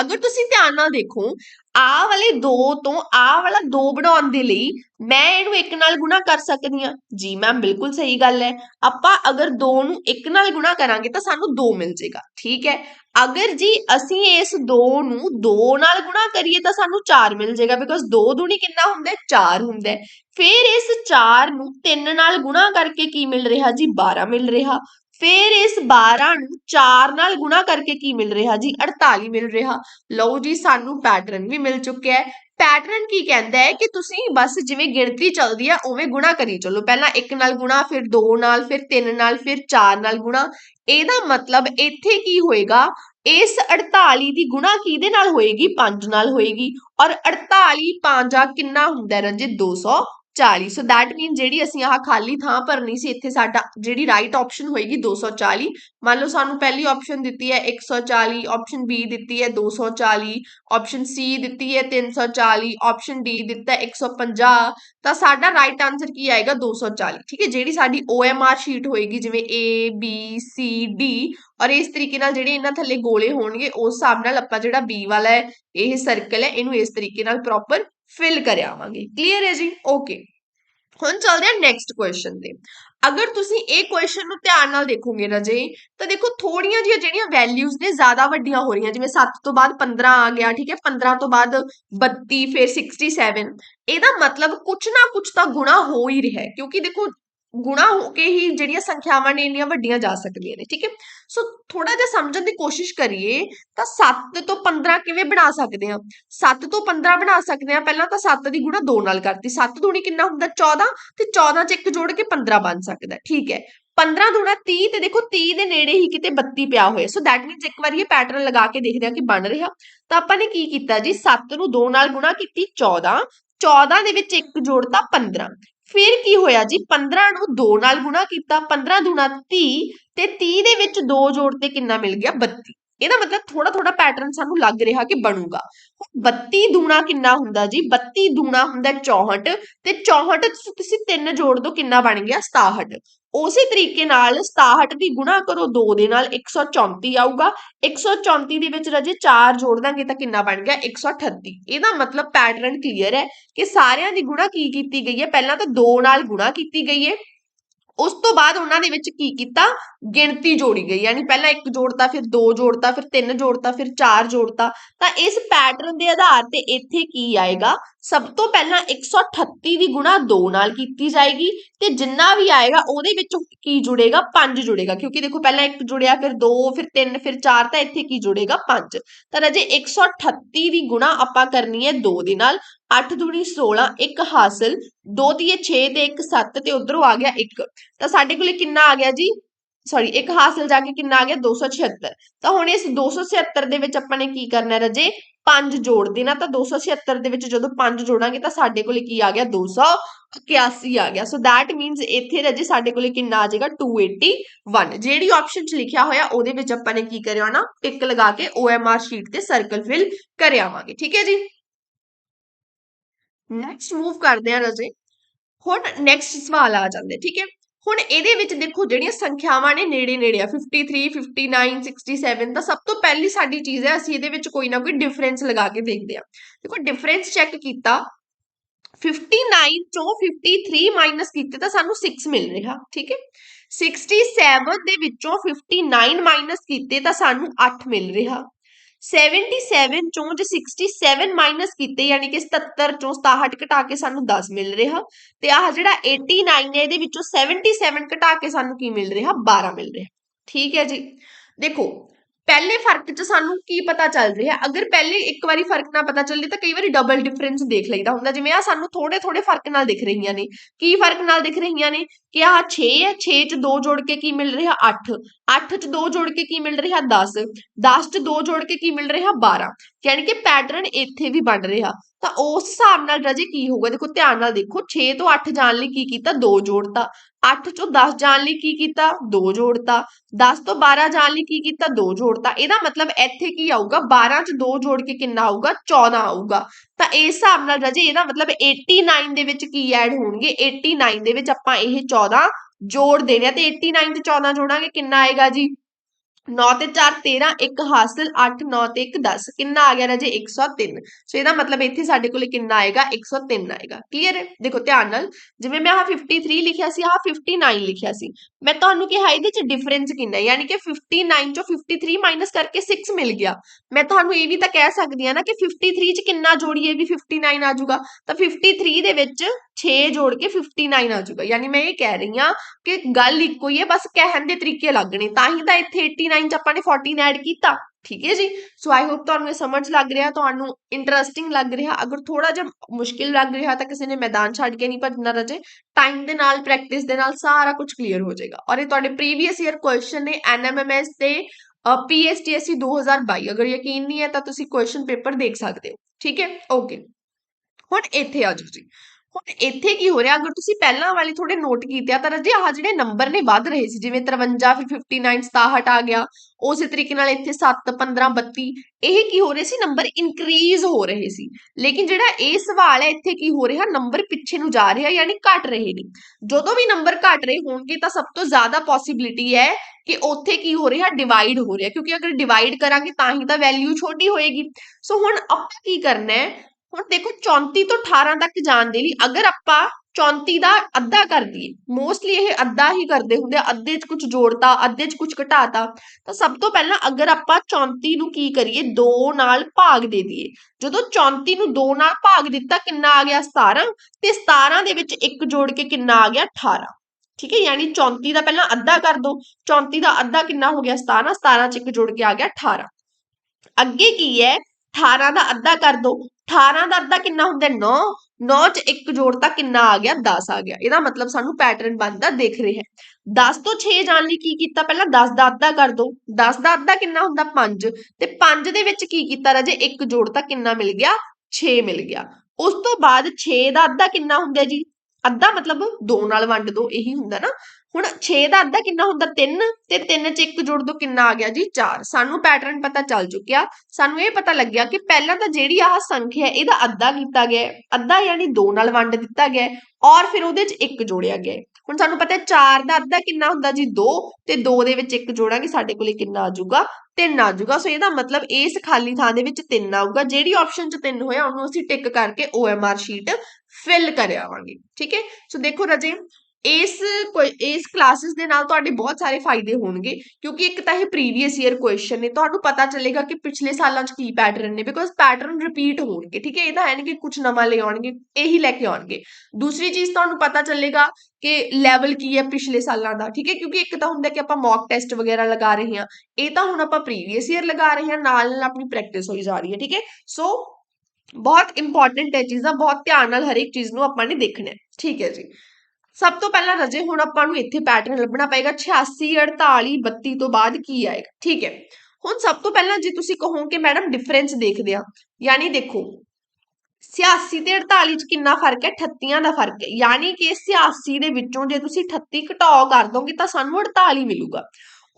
ਅਗਰ ਤੁਸੀਂ ਧਿਆਨ ਨਾਲ ਦੇਖੋ ਆ ਵਾਲੇ 2 ਤੋਂ ਆ ਵਾਲਾ 2 ਬਣਾਉਣ ਦੇ ਲਈ ਮੈਂ ਇਹਨੂੰ 1 ਨਾਲ ਗੁਣਾ ਕਰ ਸਕਦੀ ਹਾਂ। ਜੀ ਮੈਮ ਬਿਲਕੁਲ ਸਹੀ ਗੱਲ ਹੈ। ਆਪਾਂ ਅਗਰ 2 ਨੂੰ 1 ਨਾਲ ਗੁਣਾ ਕਰਾਂਗੇ ਤਾਂ ਸਾਨੂੰ 2 ਮਿਲ ਜਾਏਗਾ, ਠੀਕ ਹੈ? ਅਗਰ ਜੀ ਅਸੀਂ ਇਸ 2 ਨੂੰ 2 ਨਾਲ ਗੁਣਾ ਕਰੀਏ ਤਾਂ ਸਾਨੂੰ 4 ਮਿਲ ਜਾਏਗਾ ਬਿਕੋਜ਼ 2 ਦੂਣੀ ਕਿੰਨਾ ਹੁੰਦਾ ਹੈ? 4 ਹੁੰਦਾ ਹੈ। ਫਿਰ ਇਸ 4 ਨੂੰ 3 ਨਾਲ ਗੁਣਾ ਕਰਕੇ ਕੀ ਮਿਲ ਰਿਹਾ? ਜੀ 12 ਮਿਲ ਰਿਹਾ। ਫਿਰ ਇਸ 12 ਨੂੰ 4 ਨਾਲ ਗੁਣਾ ਕਰਕੇ ਕੀ ਮਿਲ ਰਿਹਾ ਜੀ? 48 ਮਿਲ ਰਿਹਾ। ਲਓ ਜੀ, ਸਾਨੂੰ ਪੈਟਰਨ ਵੀ ਮਿਲ ਚੁੱਕਿਆ ਹੈ। ਪੈਟਰਨ ਕੀ ਕਹਿੰਦਾ ਹੈ ਕਿ ਤੁਸੀਂ ਬਸ ਜਿਵੇਂ ਗਿਣਤੀ ਚੱਲਦੀ ਹੈ ਉਵੇਂ ਗੁਣਾ ਕਰੀ ਚੱਲੋ। ਪਹਿਲਾਂ 1 ਨਾਲ ਗੁਣਾ, ਫਿਰ 2 ਨਾਲ, ਫਿਰ 3 ਨਾਲ, ਫਿਰ 4 ਨਾਲ ਗੁਣਾ। ਇਹਦਾ ਮਤਲਬ ਇੱਥੇ ਕੀ ਹੋਏਗਾ? ਇਸ 48 ਦੀ ਗੁਣਾ ਕਿਹਦੇ ਨਾਲ ਹੋਏਗੀ? 5 ਨਾਲ ਹੋਏਗੀ। ਔਰ 48 5 ਕਿੰਨਾ ਹੁੰਦਾ ਰੰਜੇ 200 40 ਸੋ ਦੈਟ ਮੀਨ ਜਿਹੜੀ ਅਸੀਂ ਆਹ ਖਾਲੀ ਥਾਂ ਭਰਨੀ ਸੀ, ਇੱਥੇ ਸਾਡਾ ਜਿਹੜੀ ਰਾਈਟ ਆਪਸ਼ਨ ਹੋਏਗੀ 240 ਮੰਨ ਲਓ ਸਾਨੂੰ ਪਹਿਲੀ ਆਪਸ਼ਨ ਦਿੱਤੀ ਹੈ 140 ਆਪਸ਼ਨ ਬੀ ਦਿੱਤੀ ਹੈ 240 ਆਪਸ਼ਨ ਸੀ ਦਿੱਤੀ ਹੈ 340 ਆਪਸ਼ਨ ਡੀ ਦਿੱਤਾ ਹੈ 150 ਤਾਂ ਸਾਡਾ ਰਾਈਟ ਆਨਸਰ ਕੀ ਆਏਗਾ? 240 ਠੀਕ ਹੈ, ਜਿਹੜੀ ਸਾਡੀ OMR ਸ਼ੀਟ ਹੋਏਗੀ, ਜਿਵੇਂ A, B, C, D, ਔਰ ਇਸ ਤਰੀਕੇ ਨਾਲ ਜਿਹੜੇ ਇਹਨਾਂ ਥੱਲੇ ਗੋਲੇ ਹੋਣਗੇ, ਉਸ ਹਿਸਾਬ ਨਾਲ ਆਪਾਂ ਜਿਹੜਾ B ਵਾਲਾ ਹੈ, ਇਹ ਸਰਕਲ ਹੈ, ਇਹਨੂੰ ਇਸ ਤਰੀਕੇ ਨਾਲ ਪ੍ਰੋਪਰ ਫਿਲ ਕਰ ਆਵਾਂਗੇ। ਕਲੀਅਰ ਹੈ ਜੀ? ਓਕੇ ਹੁਣ ਚੱਲਦੇ ਹਾਂ ਨੈਕਸਟ ਕੁਐਸਚਨ ਤੇ। ਅਗਰ ਤੁਸੀਂ ਇਹ ਕੁਐਸਚਨ ਨੂੰ ਧਿਆਨ ਨਾਲ ਦੇਖੋਗੇ ਰਾਜੇ ਤਾਂ ਦੇਖੋ ਥੋੜੀਆਂ ਜਿਹੀਆਂ ਜਿਹੜੀਆਂ ਵੈਲਿਊਜ਼ ਨੇ ਜ਼ਿਆਦਾ ਵੱਡੀਆਂ ਹੋ ਰਹੀਆਂ, ਜਿਵੇਂ 7 ਤੋਂ ਬਾਅਦ 15 ਆ ਗਿਆ, ਠੀਕ ਹੈ? 15 ਤੋਂ ਬਾਅਦ 32 ਫਿਰ 67 ਇਹਦਾ ਮਤਲਬ ਕੁਛ ਨਾ ਕੁਛ ਤਾਂ ਗੁਣਾ ਹੋ ਹੀ ਰਿਹਾ ਹੈ, ਕਿਉਂਕਿ ਦੇਖੋ ਗੁਣਾ ਹੋ ਕੇ ਹੀ ਜਿਹੜੀਆਂ ਸੰਖਿਆਵਾਂ ਨੇ ਇੰਨੀਆਂ ਵੱਡੀਆਂ ਜਾ ਸਕਦੀਆਂ ਨੇ, ਠੀਕ ਹੈ? ਸੋ ਥੋੜਾ ਜਿਹਾ ਸਮਝਣ ਦੀ ਕੋਸ਼ਿਸ਼ ਕਰੀਏ ਤਾਂ 7 ਤੋਂ 15 ਕਿਵੇਂ ਬਣਾ ਸਕਦੇ ਆ 7 ਤੋਂ 15 ਬਣਾ ਸਕਦੇ ਆ ਪਹਿਲਾਂ ਤਾਂ 7 ਦੀ ਗੁਣਾ 2 ਨਾਲ ਕਰਤੀ। 7 ਦੂਣੀ ਕਿੰਨਾ ਹੁੰਦਾ? 14 ਤੇ 14 ਚ ਇੱਕ ਜੋੜ ਕੇ 15 ਬਣ ਸਕਦਾ ਠੀਕ ਹੈ? 15 ਦੂਣਾ 30 ਤੇ ਦੇਖੋ 30 ਦੇ ਨੇੜੇ ਹੀ ਕਿਤੇ 32 ਪਿਆ ਹੋਇਆ ਸੋ ਦੈਟ ਮੀਨਸ ਇੱਕ ਵਾਰੀ ਇਹ ਪੈਟਰਨ ਲਗਾ ਕੇ ਦੇਖਦੇ ਆ ਕਿ ਬਣ ਰਿਹਾ। ਤਾਂ ਆਪਾਂ ਨੇ ਕੀ ਕੀਤਾ ਜੀ? 7 ਨੂੰ 2 ਨਾਲ ਗੁਣਾ ਕੀਤੀ 14 14 ਦੇ ਵਿੱਚ ਇੱਕ ਜੋੜਤਾ 15 ਫਿਰ ਕੀ ਹੋਇਆ ਜੀ? 15 ਨੂੰ 2 ਨਾਲ ਗੁਣਾ ਕੀਤਾ 15 ਦੂਣਾ 30 ਤੇ 30 ਦੇ ਵਿੱਚ 2 ਜੋੜ ਤੇ ਕਿੰਨਾ ਮਿਲ ਗਿਆ? 32 ਇਹਦਾ ਮਤਲਬ ਥੋੜਾ ਥੋੜਾ ਪੈਟਰਨ ਸਾਨੂੰ ਲੱਗ ਰਿਹਾ ਕਿ ਬਣੂਗਾ। ਹੁਣ 32 ਦੂਣਾ ਕਿੰਨਾ ਹੁੰਦਾ ਜੀ? 32 ਦੂਣਾ ਹੁੰਦਾ 64 ਤੇ 64 ਤੁਸੀਂ 3 ਜੋੜ ਦੋ ਕਿੰਨਾ ਬਣ ਗਿਆ? 67 ਉਸੇ ਤਰੀਕੇ ਨਾਲ 67 ਦੀ ਗੁਣਾ ਕਰੋ 2 ਦੇ ਨਾਲ 134 ਆਊਗਾ। 134 ਦੇ ਵਿੱਚ ਰਜੇ 4 ਜੋੜ ਦਾਂਗੇ ਤਾਂ ਕਿੰਨਾ ਬਣ ਗਿਆ? 138 ਇਹਦਾ ਮਤਲਬ ਪੈਟਰਨ ਕਲੀਅਰ ਹੈ ਕਿ ਸਾਰਿਆਂ ਦੀ ਗੁਣਾ ਕੀ ਕੀਤੀ ਗਈ ਹੈ? ਪਹਿਲਾਂ ਤਾਂ 2 ਨਾਲ ਗੁਣਾ ਕੀਤੀ ਗਈ ਹੈ। ਉਸ ਤੋਂ ਬਾਅਦ ਉਹਨਾਂ ਦੇ ਵਿੱਚ ਕੀ ਕੀਤਾ? ਗਿਣਤੀ ਜੋੜੀ ਗਈ। ਯਾਨੀ ਪਹਿਲਾਂ ਇੱਕ ਜੋੜਤਾ, ਫਿਰ ਦੋ ਜੋੜਤਾ, ਫਿਰ ਤਿੰਨ ਜੋੜਤਾ, ਫਿਰ ਚਾਰ ਜੋੜਤਾ। ਤਾਂ ਇਸ ਪੈਟਰਨ ਦੇ ਆਧਾਰ ਤੇ ਇੱਥੇ ਕੀ ਆਏਗਾ? ਸਭ ਤੋਂ ਪਹਿਲਾਂ 138 ਦੀ ਗੁਣਾ 2 ਨਾਲ ਕੀਤੀ ਜਾਏਗੀ ਤੇ ਜਿੰਨਾ ਵੀ ਆਏਗਾ ਉਹਦੇ ਵਿੱਚ ਕੀ ਜੁੜੇਗਾ? 5 ਜੁੜੇਗਾ। ਕਿਉਂਕਿ ਦੇਖੋ ਪਹਿਲਾਂ ਇੱਕ ਜੁੜਿਆ, ਫਿਰ 2 ਫਿਰ 3 ਫਿਰ 4 ਤਾਂ ਇੱਥੇ ਕੀ ਜੁੜੇਗਾ? 5 ਤਾਂ ਰਾਜੇ 138 ਦੀ ਗੁਣਾ ਆਪਾਂ ਕਰਨੀ ਹੈ 2 ਦੇ ਨਾਲ। 8 ਦੂਣੀ 16 ਇੱਕ ਹਾਸਲ। 2 ਤੀਏ 6 ਤੇ ਇੱਕ 7 ਤੇ ਉਧਰੋਂ ਆ ਗਿਆ 1 ਤਾਂ ਸਾਡੇ ਕੋਲੇ ਕਿੰਨਾ ਆ ਗਿਆ ਜੀ? ਸੌਰੀ ਇੱਕ ਹਾਸਲ ਜਾ ਕੇ ਕਿੰਨਾ ਆ ਗਿਆ? 276 ਤਾਂ ਹੁਣ ਇਸ 276 ਦੇ ਵਿੱਚ ਆਪਾਂ ਨੇ ਕੀ ਕਰਨਾ ਰਾਜੇ? 5 ਜੋੜ ਦੇਣਾ। ਤਾਂ 276 ਦੇ ਵਿੱਚ ਜਦੋਂ 5 ਜੋੜਾਂਗੇ ਤਾਂ ਸਾਡੇ ਕੋਲੇ ਕੀ ਆ ਗਿਆ? 281 ਆ ਗਿਆ। ਸੋ that means ਇੱਥੇ ਰਾਜੇ ਸਾਡੇ ਕੋਲੇ ਕਿੰਨਾ ਆ ਜਾਏਗਾ? 281 ਜਿਹੜੀ ਆਪਸ਼ਨ 'ਚ ਲਿਖਿਆ ਹੋਇਆ, ਉਹਦੇ ਵਿੱਚ ਆਪਾਂ ਨੇ ਕੀ ਕਰਿਆ ਨਾ ਟਿਕ ਲਗਾ ਕੇ OMR ਸ਼ੀਟ ਤੇ ਸਰਕਲ ਫਿਲ ਕਰਿਆਵਾਂਗੇ ਠੀਕ ਹੈ ਜੀ? ਨੈਕਸਟ ਮੂਵ ਕਰਦੇ ਹਾਂ ਰਾਜੇ। ਹੁਣ ਨੈਕਸਟ ਸਵਾਲ ਆ ਜਾਂਦੇ ਠੀਕ ਹੈ? ਹੁਣ ਇਹਦੇ ਵਿੱਚ ਦੇਖੋ ਜਿਹੜੀਆਂ ਸੰਖਿਆਵਾਂ ਨੇ ਨੇੜੇ ਨੇੜੇ ਆ 53 59 67 ਤਾਂ ਸਭ ਤੋਂ ਪਹਿਲੀ ਸਾਡੀ ਚੀਜ਼ ਹੈ, ਅਸੀਂ ਇਹਦੇ ਵਿੱਚ ਕੋਈ ਨਾ ਕੋਈ ਡਿਫਰੈਂਸ ਲਗਾ ਕੇ ਦੇਖਦੇ ਆ ਦੇਖੋ ਡਿਫਰੈਂਸ ਚੈੱਕ ਕੀਤਾ 59 ਚੋਂ 53 ਮਾਈਨਸ ਕੀਤੇ ਤਾਂ ਸਾਨੂੰ 6 ਮਿਲ ਰਿਹਾ, ਠੀਕ ਹੈ? 67 ਦੇ ਵਿੱਚੋਂ 59 ਮਾਈਨਸ ਕੀਤੇ ਤਾਂ ਸਾਨੂੰ 8 ਮਿਲ ਰਿਹਾ। 77 ਚੋਂ ਜੇ 67 ਮਾਈਨਸ ਕੀਤੇ, ਯਾਨੀ ਕਿ 77 ਚੋਂ 67 ਘਟਾ ਕੇ ਸਾਨੂੰ 10 ਮਿਲ ਰਿਹਾ। ਤੇ ਆਹ ਜਿਹੜਾ 89 ਹੈ, ਇਹਦੇ ਵਿੱਚੋਂ 77 ਘਟਾ ਕੇ ਸਾਨੂੰ ਕੀ ਮਿਲ ਰਿਹਾ? 12 ਮਿਲ ਰਿਹਾ। ਠੀਕ ਹੈ ਜੀ। ਦੇਖੋ ਪਹਿਲੇ ਫ਼ਰਕ 'ਚ ਸਾਨੂੰ ਕੀ ਪਤਾ ਚੱਲ ਰਿਹਾ? ਅਗਰ ਪਹਿਲੇ ਇੱਕ ਵਾਰੀ ਫ਼ਰਕ ਨਾ ਪਤਾ ਚੱਲੇ ਤਾਂ ਕਈ ਵਾਰੀ ਡਬਲ ਡਿਫਰੈਂਸ ਦੇਖ ਲਈਦਾ ਹੁੰਦਾ। ਜਿਵੇਂ ਆ ਸਾਨੂੰ ਥੋੜੇ ਥੋੜੇ ਫ਼ਰਕ ਨਾਲ ਦਿਖ ਰਹੀਆਂ ਨੇ। ਕੀ ਫ਼ਰਕ ਨਾਲ ਦਿਖ ਰਹੀਆਂ ਨੇ? ਕਿ ਆਹ 6 ਹੈ 6 ਚ 2 ਜੋੜ ਕੇ ਕੀ ਮਿਲ ਰਿਹਾ? 8 8 ਚ 2 ਜੋੜ ਕੇ ਕੀ ਮਿਲ ਰਿਹਾ? 10 10 ਚ 2 ਜੋੜ ਕੇ ਕੀ ਮਿਲ ਰਿਹਾ? 12 ਯਾਨੀ ਕਿ ਪੈਟਰਨ ਇੱਥੇ ਵੀ ਬਣ ਰਿਹਾ। ਤਾਂ ਉਸ ਹਿਸਾਬ ਨਾਲ ਰਜੇ ਕੀ ਹੋਊਗਾ? ਦੇਖੋ, ਧਿਆਨ ਨਾਲ ਦੇਖੋ 6 ਤੋਂ 8 ਜਾਣ ਲਈ ਕੀ ਕੀਤਾ? 2 ਜੋੜਤਾ। 8 ਚੋਂ 10 ਜਾਣ ਲਈ ਕੀ ਕੀਤਾ? 2 ਜੋੜਤਾ। 10 ਤੋਂ 12 ਜਾਣ ਲਈ ਕੀ ਕੀਤਾ? 2 ਜੋੜਤਾ। ਇਹਦਾ ਮਤਲਬ ਇੱਥੇ ਕੀ ਆਊਗਾ? 12 ਚ 2 ਜੋੜ ਕੇ ਕਿੰਨਾ ਆਊਗਾ? 14 ਆਊਗਾ। ਤਾਂ ਇਸ ਹਿਸਾਬ ਨਾਲ ਰਜੇ ਇਹਦਾ ਮਤਲਬ 89 ਦੇ ਵਿੱਚ ਕੀ ਐਡ ਹੋਣਗੇ? 89 ਦੇ ਵਿੱਚ ਆਪਾਂ ਇਹ 14 ਜੋੜ ਦੇਣੇ ਆ। ਤੇ 89 ਤੇ 14 ਜੋੜਾਂਗੇ, ਕਿੰਨਾ ਆਏਗਾ ਜੀ? 9 ਤੇ 4 13 ਇੱਕ ਹਾਸਲ 8 9 ਤੇ 1 10 ਕਿੰਨਾ ਆ ਗਿਆ ਰਾਜੇ? 103 ਸੋ ਇਹਦਾ ਮਤਲਬ ਇੱਥੇ ਸਾਡੇ ਕੋਲ ਕਿੰਨਾ ਆਏਗਾ? 103 ਆਏਗਾ। ਕਲੀਅਰ ਹੈ ਦੇਖੋ, ਧਿਆਨ ਨਾਲ। ਜਿਵੇਂ ਮੈਂ ਆਹ 53 ਲਿਖਿਆ ਸੀ, ਆਹ 59 ਲਿਖਿਆ ਸੀ। ਮੈਂ ਤੁਹਾਨੂੰ ਕਿਹਾ ਇਹਦੇ ਚ ਡਿਫਰੈਂਸ ਕਿੰਨਾ ਹੈ? ਯਾਨੀ ਕਿ 59 ਚੋਂ 53 ਮਾਈਨਸ ਕਰਕੇ 6 ਮਿਲ ਗਿਆ। ਮੈਂ ਤੁਹਾਨੂੰ ਇਹ ਵੀ ਤਾਂ ਕਹਿ ਸਕਦੀ ਹਾਂ ਨਾ ਕਿ 53 ਚ ਕਿੰਨਾ ਜੋੜੀਏ ਵੀ 59 ਆ ਜਾਊਗਾ। ਤਾਂ 53 ਦੇ ਵਿੱਚ 6 ਜੋੜ ਕੇ 59 ਆ ਜਾਊਗਾ। ਯਾਨੀ ਮੈਂ ਇਹ ਕਹਿ ਰਹੀ ਹਾਂ ਕਿ ਗੱਲ ਇੱਕੋ ਹੀ ਹੈ, ਬਸ ਕਹਿਣ ਦੇ ਤਰੀਕੇ ਲੱਗਣੇ ਤਾਂ ਹੀ ਤਾਂ ਇੱਥੇ 89 ਚ ਆਪਾਂ ਨੇ 14 ਐਡ ਕੀਤਾ। ਠੀਕ ਹੈ ਜੀ? ਸੋ ਆਈ ਹੋਪ ਤੁਹਾਨੂੰ ਇਹ ਸਮਝ ਲੱਗ ਰਿਹਾ, ਤੁਹਾਨੂੰ ਇੰਟਰਸਟਿੰਗ ਲੱਗ ਰਿਹਾ। ਅਗਰ ਥੋੜਾ ਜਿਹਾ ਮੁਸ਼ਕਿਲ ਲੱਗ ਰਿਹਾ ਤਾਂ ਕਿਸੇ ਨੇ ਮੈਦਾਨ ਛੱਡ ਕੇ ਨਹੀਂ ਭੱਜਣਾ ਰਜੇ। ਟਾਈਮ ਦੇ ਨਾਲ ਪ੍ਰੈਕਟਿਸ ਦੇ ਨਾਲ ਸਾਰਾ ਕੁਝ ਕਲੀਅਰ ਹੋ ਜਾਏਗਾ। ਔਰ ਇਹ ਤੁਹਾਡੇ ਪ੍ਰੀਵੀਅਸ ਈਅਰ ਕੁਐਸਚਨ ਨੇ ਐਨਐਮਐਮਐਸ ਤੇ ਪੀਐਸਟੀਐਸਸੀ 2022 ਅਗਰ ਯਕੀਨ ਨਹੀਂ ਹੈ ਤਾਂ ਤੁਸੀਂ ਕੁਐਸਚਨ ਪੇਪਰ ਦੇਖ ਸਕਦੇ ਹੋ। ਠੀਕ ਹੈ? ਓਕੇ ਹੁਣ ਇੱਥੇ ਆ ਜਾਓ ਜੀ। ਹੁਣ ਇੱਥੇ ਕੀ ਹੋ ਰਿਹਾ? ਅਗਰ ਤੁਸੀਂ ਪਹਿਲਾਂ ਵਾਲੀ ਥੋੜੇ ਨੋਟ ਕੀਤੇ ਆ, ਤਾਂ ਰਾਜੇ ਆਹ ਜਿਹੜੇ ਨੰਬਰ ਨੇ ਵੱਧ ਰਹੇ ਸੀ, ਜਿਵੇਂ 53 ਫਿਰ 59 67 ਆ ਗਿਆ। ਉਸੇ ਤਰੀਕੇ ਨਾਲ ਇੱਥੇ 7 15 32 ਇਹ ਕੀ ਹੋ ਰਹੇ ਸੀ? ਨੰਬਰ ਇਨਕਰੀਜ਼ ਹੋ ਰਹੇ ਸੀ। ਲੇਕਿਨ ਜਿਹੜਾ ਇਹ ਸਵਾਲ ਹੈ, ਇੱਥੇ ਕੀ ਹੋ ਰਿਹਾ? ਨੰਬਰ ਪਿੱਛੇ ਨੂੰ ਜਾ ਰਿਹਾ, ਯਾਨੀ ਘਟ ਰਹੇ ਨੇ। ਜਦੋਂ ਵੀ ਨੰਬਰ ਘਟ ਰਹੇ ਹੋਣਗੇ, ਤਾਂ ਸਭ ਤੋਂ ਜ਼ਿਆਦਾ ਪੋਸਿਬਿਲਿਟੀ ਹੈ ਕਿ ਉੱਥੇ ਕੀ ਹੋ ਰਿਹਾ? ਡਿਵਾਈਡ ਹੋ ਰਿਹਾ। ਕਿਉਂਕਿ ਅਗਰ ਡਿਵਾਈਡ ਕਰਾਂਗੇ, ਤਾਂ ਹੀ ਤਾਂ ਵੈਲਿਊ ਛੋਟੀ ਹੋਏਗੀ। ਸੋ ਹੁਣ ਆਪਾਂ ਕੀ ਕਰਨਾ ਹੈ? ਹੁਣ ਦੇਖੋ 34 ਤੋਂ 18 ਤੱਕ ਜਾਣ ਦੇ ਲਈ ਅਗਰ ਆਪਾਂ 34 ਦਾ ਅੱਧਾ ਕਰ ਦਈਏ ਮੋਸਟਲੀ ਇਹ ਅੱਧਾ ਹੀ ਕਰਦੇ ਹੁੰਦੇ ਆ, ਅੱਧੇ 'ਚ ਕੁਝ ਜੋੜਤਾ, ਅੱਧੇ 'ਚ ਕੁਝ ਘਟਾਤਾ, ਤਾਂ ਸਭ ਤੋਂ ਪਹਿਲਾਂ ਅਗਰ ਆਪਾਂ 34 ਨੂੰ ਕੀ ਕਰੀਏ 2 ਨਾਲ ਭਾਗ ਦੇ ਦਈਏ। ਜਦੋਂ 34 ਨੂੰ 2 ਨਾਲ ਭਾਗ ਦਿੱਤਾ, ਕਿੰਨਾ ਆ ਗਿਆ? 17 ਤੇ 17 ਦੇ ਵਿੱਚ 1 ਜੋੜ ਕੇ ਕਿੰਨਾ ਆ ਗਿਆ? 18 ਠੀਕ ਹੈ, ਯਾਨੀ 34 ਦਾ ਪਹਿਲਾਂ ਅੱਧਾ ਕਰ ਦੋ 34 ਦਾ ਅੱਧਾ ਕਿੰਨਾ ਹੋ ਗਿਆ? 17 17 ਚ 1 ਜੋੜ ਕੇ ਆ ਗਿਆ 18 ਅੱਗੇ ਕੀ ਹੈ? 18 ਦਾ ਅੱਧਾ ਕਰ ਦੋ। 18 ਦਾ ਅੱਧਾ ਕਿੰਨਾ ਹੁੰਦਾ? 9 9 ਚ 1 ਜੋੜਤਾ ਕਿੰਨਾ ਆ ਗਿਆ? 10 ਆ ਗਿਆ। ਇਹਦਾ ਮਤਲਬ ਸਾਨੂੰ ਪੈਟਰਨ ਬਣਦਾ ਦਿਖ ਰਿਹਾ ਹੈ। 10 ਤੋਂ 6 ਜਾਣ ਲਈ ਕੀ ਕੀਤਾ? ਪਹਿਲਾਂ 10 ਦਾ ਅੱਧਾ ਕਰ ਦੋ। 10 ਦਾ ਅੱਧਾ ਕਿੰਨਾ ਹੁੰਦਾ? 5 ਤੇ 5 ਦੇ ਵਿੱਚ ਕੀ ਕੀਤਾ ਰਾਜੇ? 1 ਜੋੜਤਾ ਕਿੰਨਾ ਮਿਲ ਗਿਆ? 6 ਮਿਲ ਗਿਆ। ਉਸ ਤੋਂ ਬਾਅਦ 6 ਦਾ ਅੱਧਾ ਕਿੰਨਾ ਹੁੰਦਾ ਜੀ? ਅੱਧਾ ਮਤਲਬ 2 ਨਾਲ ਵੰਡ ਦੋ, ਇਹੀ ਹੁੰਦਾ ਨਾ। ਹੁਣ 6 ਦਾ ਅੱਧਾ ਕਿੰਨਾ ਹੁੰਦਾ? 3 ਤੇ 3 ਚ 1 ਜੋੜ ਦੋ, ਕਿੰਨਾ ਆ ਗਿਆ ਜੀ? 4 ਸਾਨੂੰ ਪੈਟਰਨ ਪਤਾ ਚੱਲ ਚੁੱਕਿਆ। ਸਾਨੂੰ ਇਹ ਪਤਾ ਲੱਗਿਆ ਕਿ ਪਹਿਲਾਂ ਤਾਂ ਜਿਹੜੀ ਆਹ ਸੰਖਿਆ, ਇਹਦਾ ਅੱਧਾ ਕੀਤਾ ਗਿਆ ਅੱਧਾ ਯਾਨੀ 2 ਨਾਲ ਵੰਡ ਦਿੱਤਾ ਗਿਆ ਔਰ ਫਿਰ ਉਹਦੇ ਚ 1 ਜੋੜਿਆ ਗਿਆ ਹੁਣ ਸਾਨੂੰ ਪਤਾ ਹੈ 4 ਦਾ ਅੱਧਾ ਕਿੰਨਾ ਹੁੰਦਾ ਜੀ? 2 ਤੇ 2 ਦੇ ਵਿੱਚ 1 ਜੋੜਾਂਗੇ, ਸਾਡੇ ਕੋਲੇ ਕਿੰਨਾ ਆ ਜਾਊਗਾ? 3 ਆ ਜਾਊਗਾ। ਸੋ ਇਹਦਾ ਮਤਲਬ ਇਸ ਖਾਲੀ ਥਾਂ ਦੇ ਵਿੱਚ 3 ਆਊਗਾ। ਜਿਹੜੀ ਆਪਸ਼ਨ ਚ 3 ਹੋਇਆ, ਉਹਨੂੰ ਅਸੀਂ ਟਿਕ ਕਰਕੇ OMR ਸ਼ੀਟ ਫਿਲ ਕਰ ਆਵਾਂਗੇ ਠੀਕ ਹੈ? ਸੋ ਦੇਖੋ ਰਾਜੇ, ਇਸ ਇਸ ਕਲਾਸਿਸ ਦੇ ਨਾਲ ਤੁਹਾਡੇ ਬਹੁਤ ਸਾਰੇ ਫਾਇਦੇ ਹੋਣਗੇ, ਕਿਉਂਕਿ ਇੱਕ ਤਾਂ ਇਹ ਪ੍ਰੀਵੀਅਸ ਈਅਰ ਕੁਐਸਚਨ ਨੇ, ਤੁਹਾਨੂੰ ਪਤਾ ਚੱਲੇਗਾ ਕਿ ਪਿਛਲੇ ਸਾਲਾਂ 'ਚ ਕੀ ਪੈਟਰਨ ਨੇ ਬਿਕੋਜ਼ ਪੈਟਰਨ ਰਿਪੀਟ ਹੋਣਗੇ, ਠੀਕ ਹੈ? ਇਹ ਤਾਂ ਹੈ ਨਹੀਂ ਕਿ ਕੁਝ ਨਵਾਂ ਲੈ ਆਉਣਗੇ, ਇਹੀ ਲੈ ਕੇ ਆਉਣਗੇ। ਦੂਸਰੀ ਚੀਜ਼ ਤੁਹਾਨੂੰ ਪਤਾ ਚੱਲੇਗਾ ਕਿ ਲੈਵਲ ਕੀ ਹੈ ਪਿਛਲੇ ਸਾਲਾਂ ਦਾ, ਠੀਕ ਹੈ? ਕਿਉਂਕਿ ਇੱਕ ਤਾਂ ਹੁੰਦਾ ਕਿ ਆਪਾਂ ਮੌਕ ਟੈਸਟ ਵਗੈਰਾ ਲਗਾ ਰਹੇ ਹਾਂ, ਇਹ ਤਾਂ ਹੁਣ ਆਪਾਂ ਪ੍ਰੀਵੀਅਸ ਈਅਰ ਲਗਾ ਰਹੇ ਹਾਂ ਨਾਲ ਨਾਲ ਆਪਣੀ ਪ੍ਰੈਕਟਿਸ ਹੋਈ ਜਾ ਰਹੀ ਹੈ, ਠੀਕ ਹੈ? ਸੋ ਬਹੁਤ ਇੰਪੋਰਟੈਂਟ ਹੈ ਚੀਜ਼ਾਂ, ਬਹੁਤ ਧਿਆਨ ਨਾਲ ਹਰ ਇੱਕ ਚੀਜ਼ ਨੂੰ ਆਪਾਂ ਨੇ ਦੇਖਣਾ ਹੈ। ਠੀਕ ਹੈ ਜੀ। ਸਭ ਤੋਂ ਪਹਿਲਾਂ ਰਜੇ, ਹੁਣ ਆਪਾਂ ਨੂੰ ਇੱਥੇ ਪੈਟਰਨ ਲੱਭਣਾ ਪਏਗਾ 86 48 32 ਤੋਂ ਬਾਅਦ ਕੀ ਆਏਗਾ? ਠੀਕ ਹੈ। ਹੁਣ ਸਭ ਤੋਂ ਪਹਿਲਾਂ ਜੇ ਤੁਸੀਂ ਕਹੋ ਕਿ ਮੈਡਮ ਡਿਫਰੈਂਸ ਦੇਖਦੇ ਆ ਯਾਨੀ ਦੇਖੋ 86 ਤੇ 48 ਚ ਕਿੰਨਾ ਫ਼ਰਕ ਹੈ? 38 ਦਾ ਫ਼ਰਕ ਹੈ। ਯਾਨੀ ਕਿ 86 ਦੇ ਵਿੱਚੋਂ ਜੇ ਤੁਸੀਂ 38 ਘਟਾਓ ਕਰ ਦੋਗੇ ਤਾਂ ਸਾਨੂੰ 48 ਮਿਲੂਗਾ।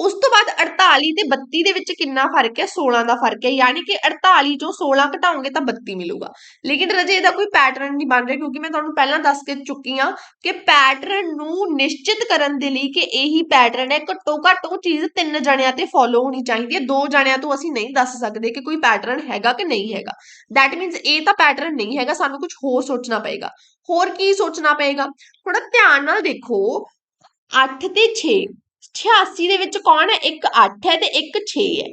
ਉਸ ਤੋਂ ਬਾਅਦ 48 ਤੇ 32 ਦੇ ਵਿੱਚ ਕਿੰਨਾ ਫ਼ਰਕ ਹੈ? 16 ਦਾ ਫ਼ਰਕ ਹੈ। ਯਾਨੀ ਕਿ 48 ਚੋਂ 16 ਘਟਾਓਗੇ ਤਾਂ 32 ਮਿਲੂਗਾ। ਲੇਕਿਨ ਰਜੇ ਇਹਦਾ ਕੋਈ ਪੈਟਰਨ ਨਹੀਂ ਬਣ ਰਿਹਾ ਕਿਉਂਕਿ ਮੈਂ ਤੁਹਾਨੂੰ ਪਹਿਲਾਂ ਦੱਸ ਕੇ ਚੁੱਕੀ ਹਾਂ ਕਿ ਪੈਟਰਨ ਨੂੰ ਨਿਸ਼ਚਿਤ ਕਰਨ ਦੇ ਲਈ ਕਿ ਇਹੀ ਪੈਟਰਨ ਹੈ। ਘੱਟੋ ਘੱਟ ਉਹ ਚੀਜ਼ ਤਿੰਨ ਜਣਿਆਂ ਤੇ ਫੋਲੋ ਹੋਣੀ ਚਾਹੀਦੀ ਹੈ। ਦੋ ਜਣਿਆਂ ਤੋਂ ਅਸੀਂ ਨਹੀਂ ਦੱਸ ਸਕਦੇ ਕਿ ਕੋਈ ਪੈਟਰਨ ਹੈਗਾ ਕਿ ਨਹੀਂ ਹੈਗਾ। ਦੈਟ ਮੀਨਸ ਇਹ ਤਾਂ ਪੈਟਰਨ ਨਹੀਂ ਹੈਗਾ। ਸਾਨੂੰ ਕੁਝ ਹੋਰ ਸੋਚਣਾ ਪਏਗਾ। ਹੋਰ ਕੀ ਸੋਚਣਾ ਪਏਗਾ? ਥੋੜਾ ਧਿਆਨ ਨਾਲ ਦੇਖੋ। 8 ਤੇ 6 86 ਦੇ ਵਿੱਚ ਕੌਣ ਹੈ? ਇੱਕ 8 ਹੈ ਤੇ ਇੱਕ 6 ਹੈ।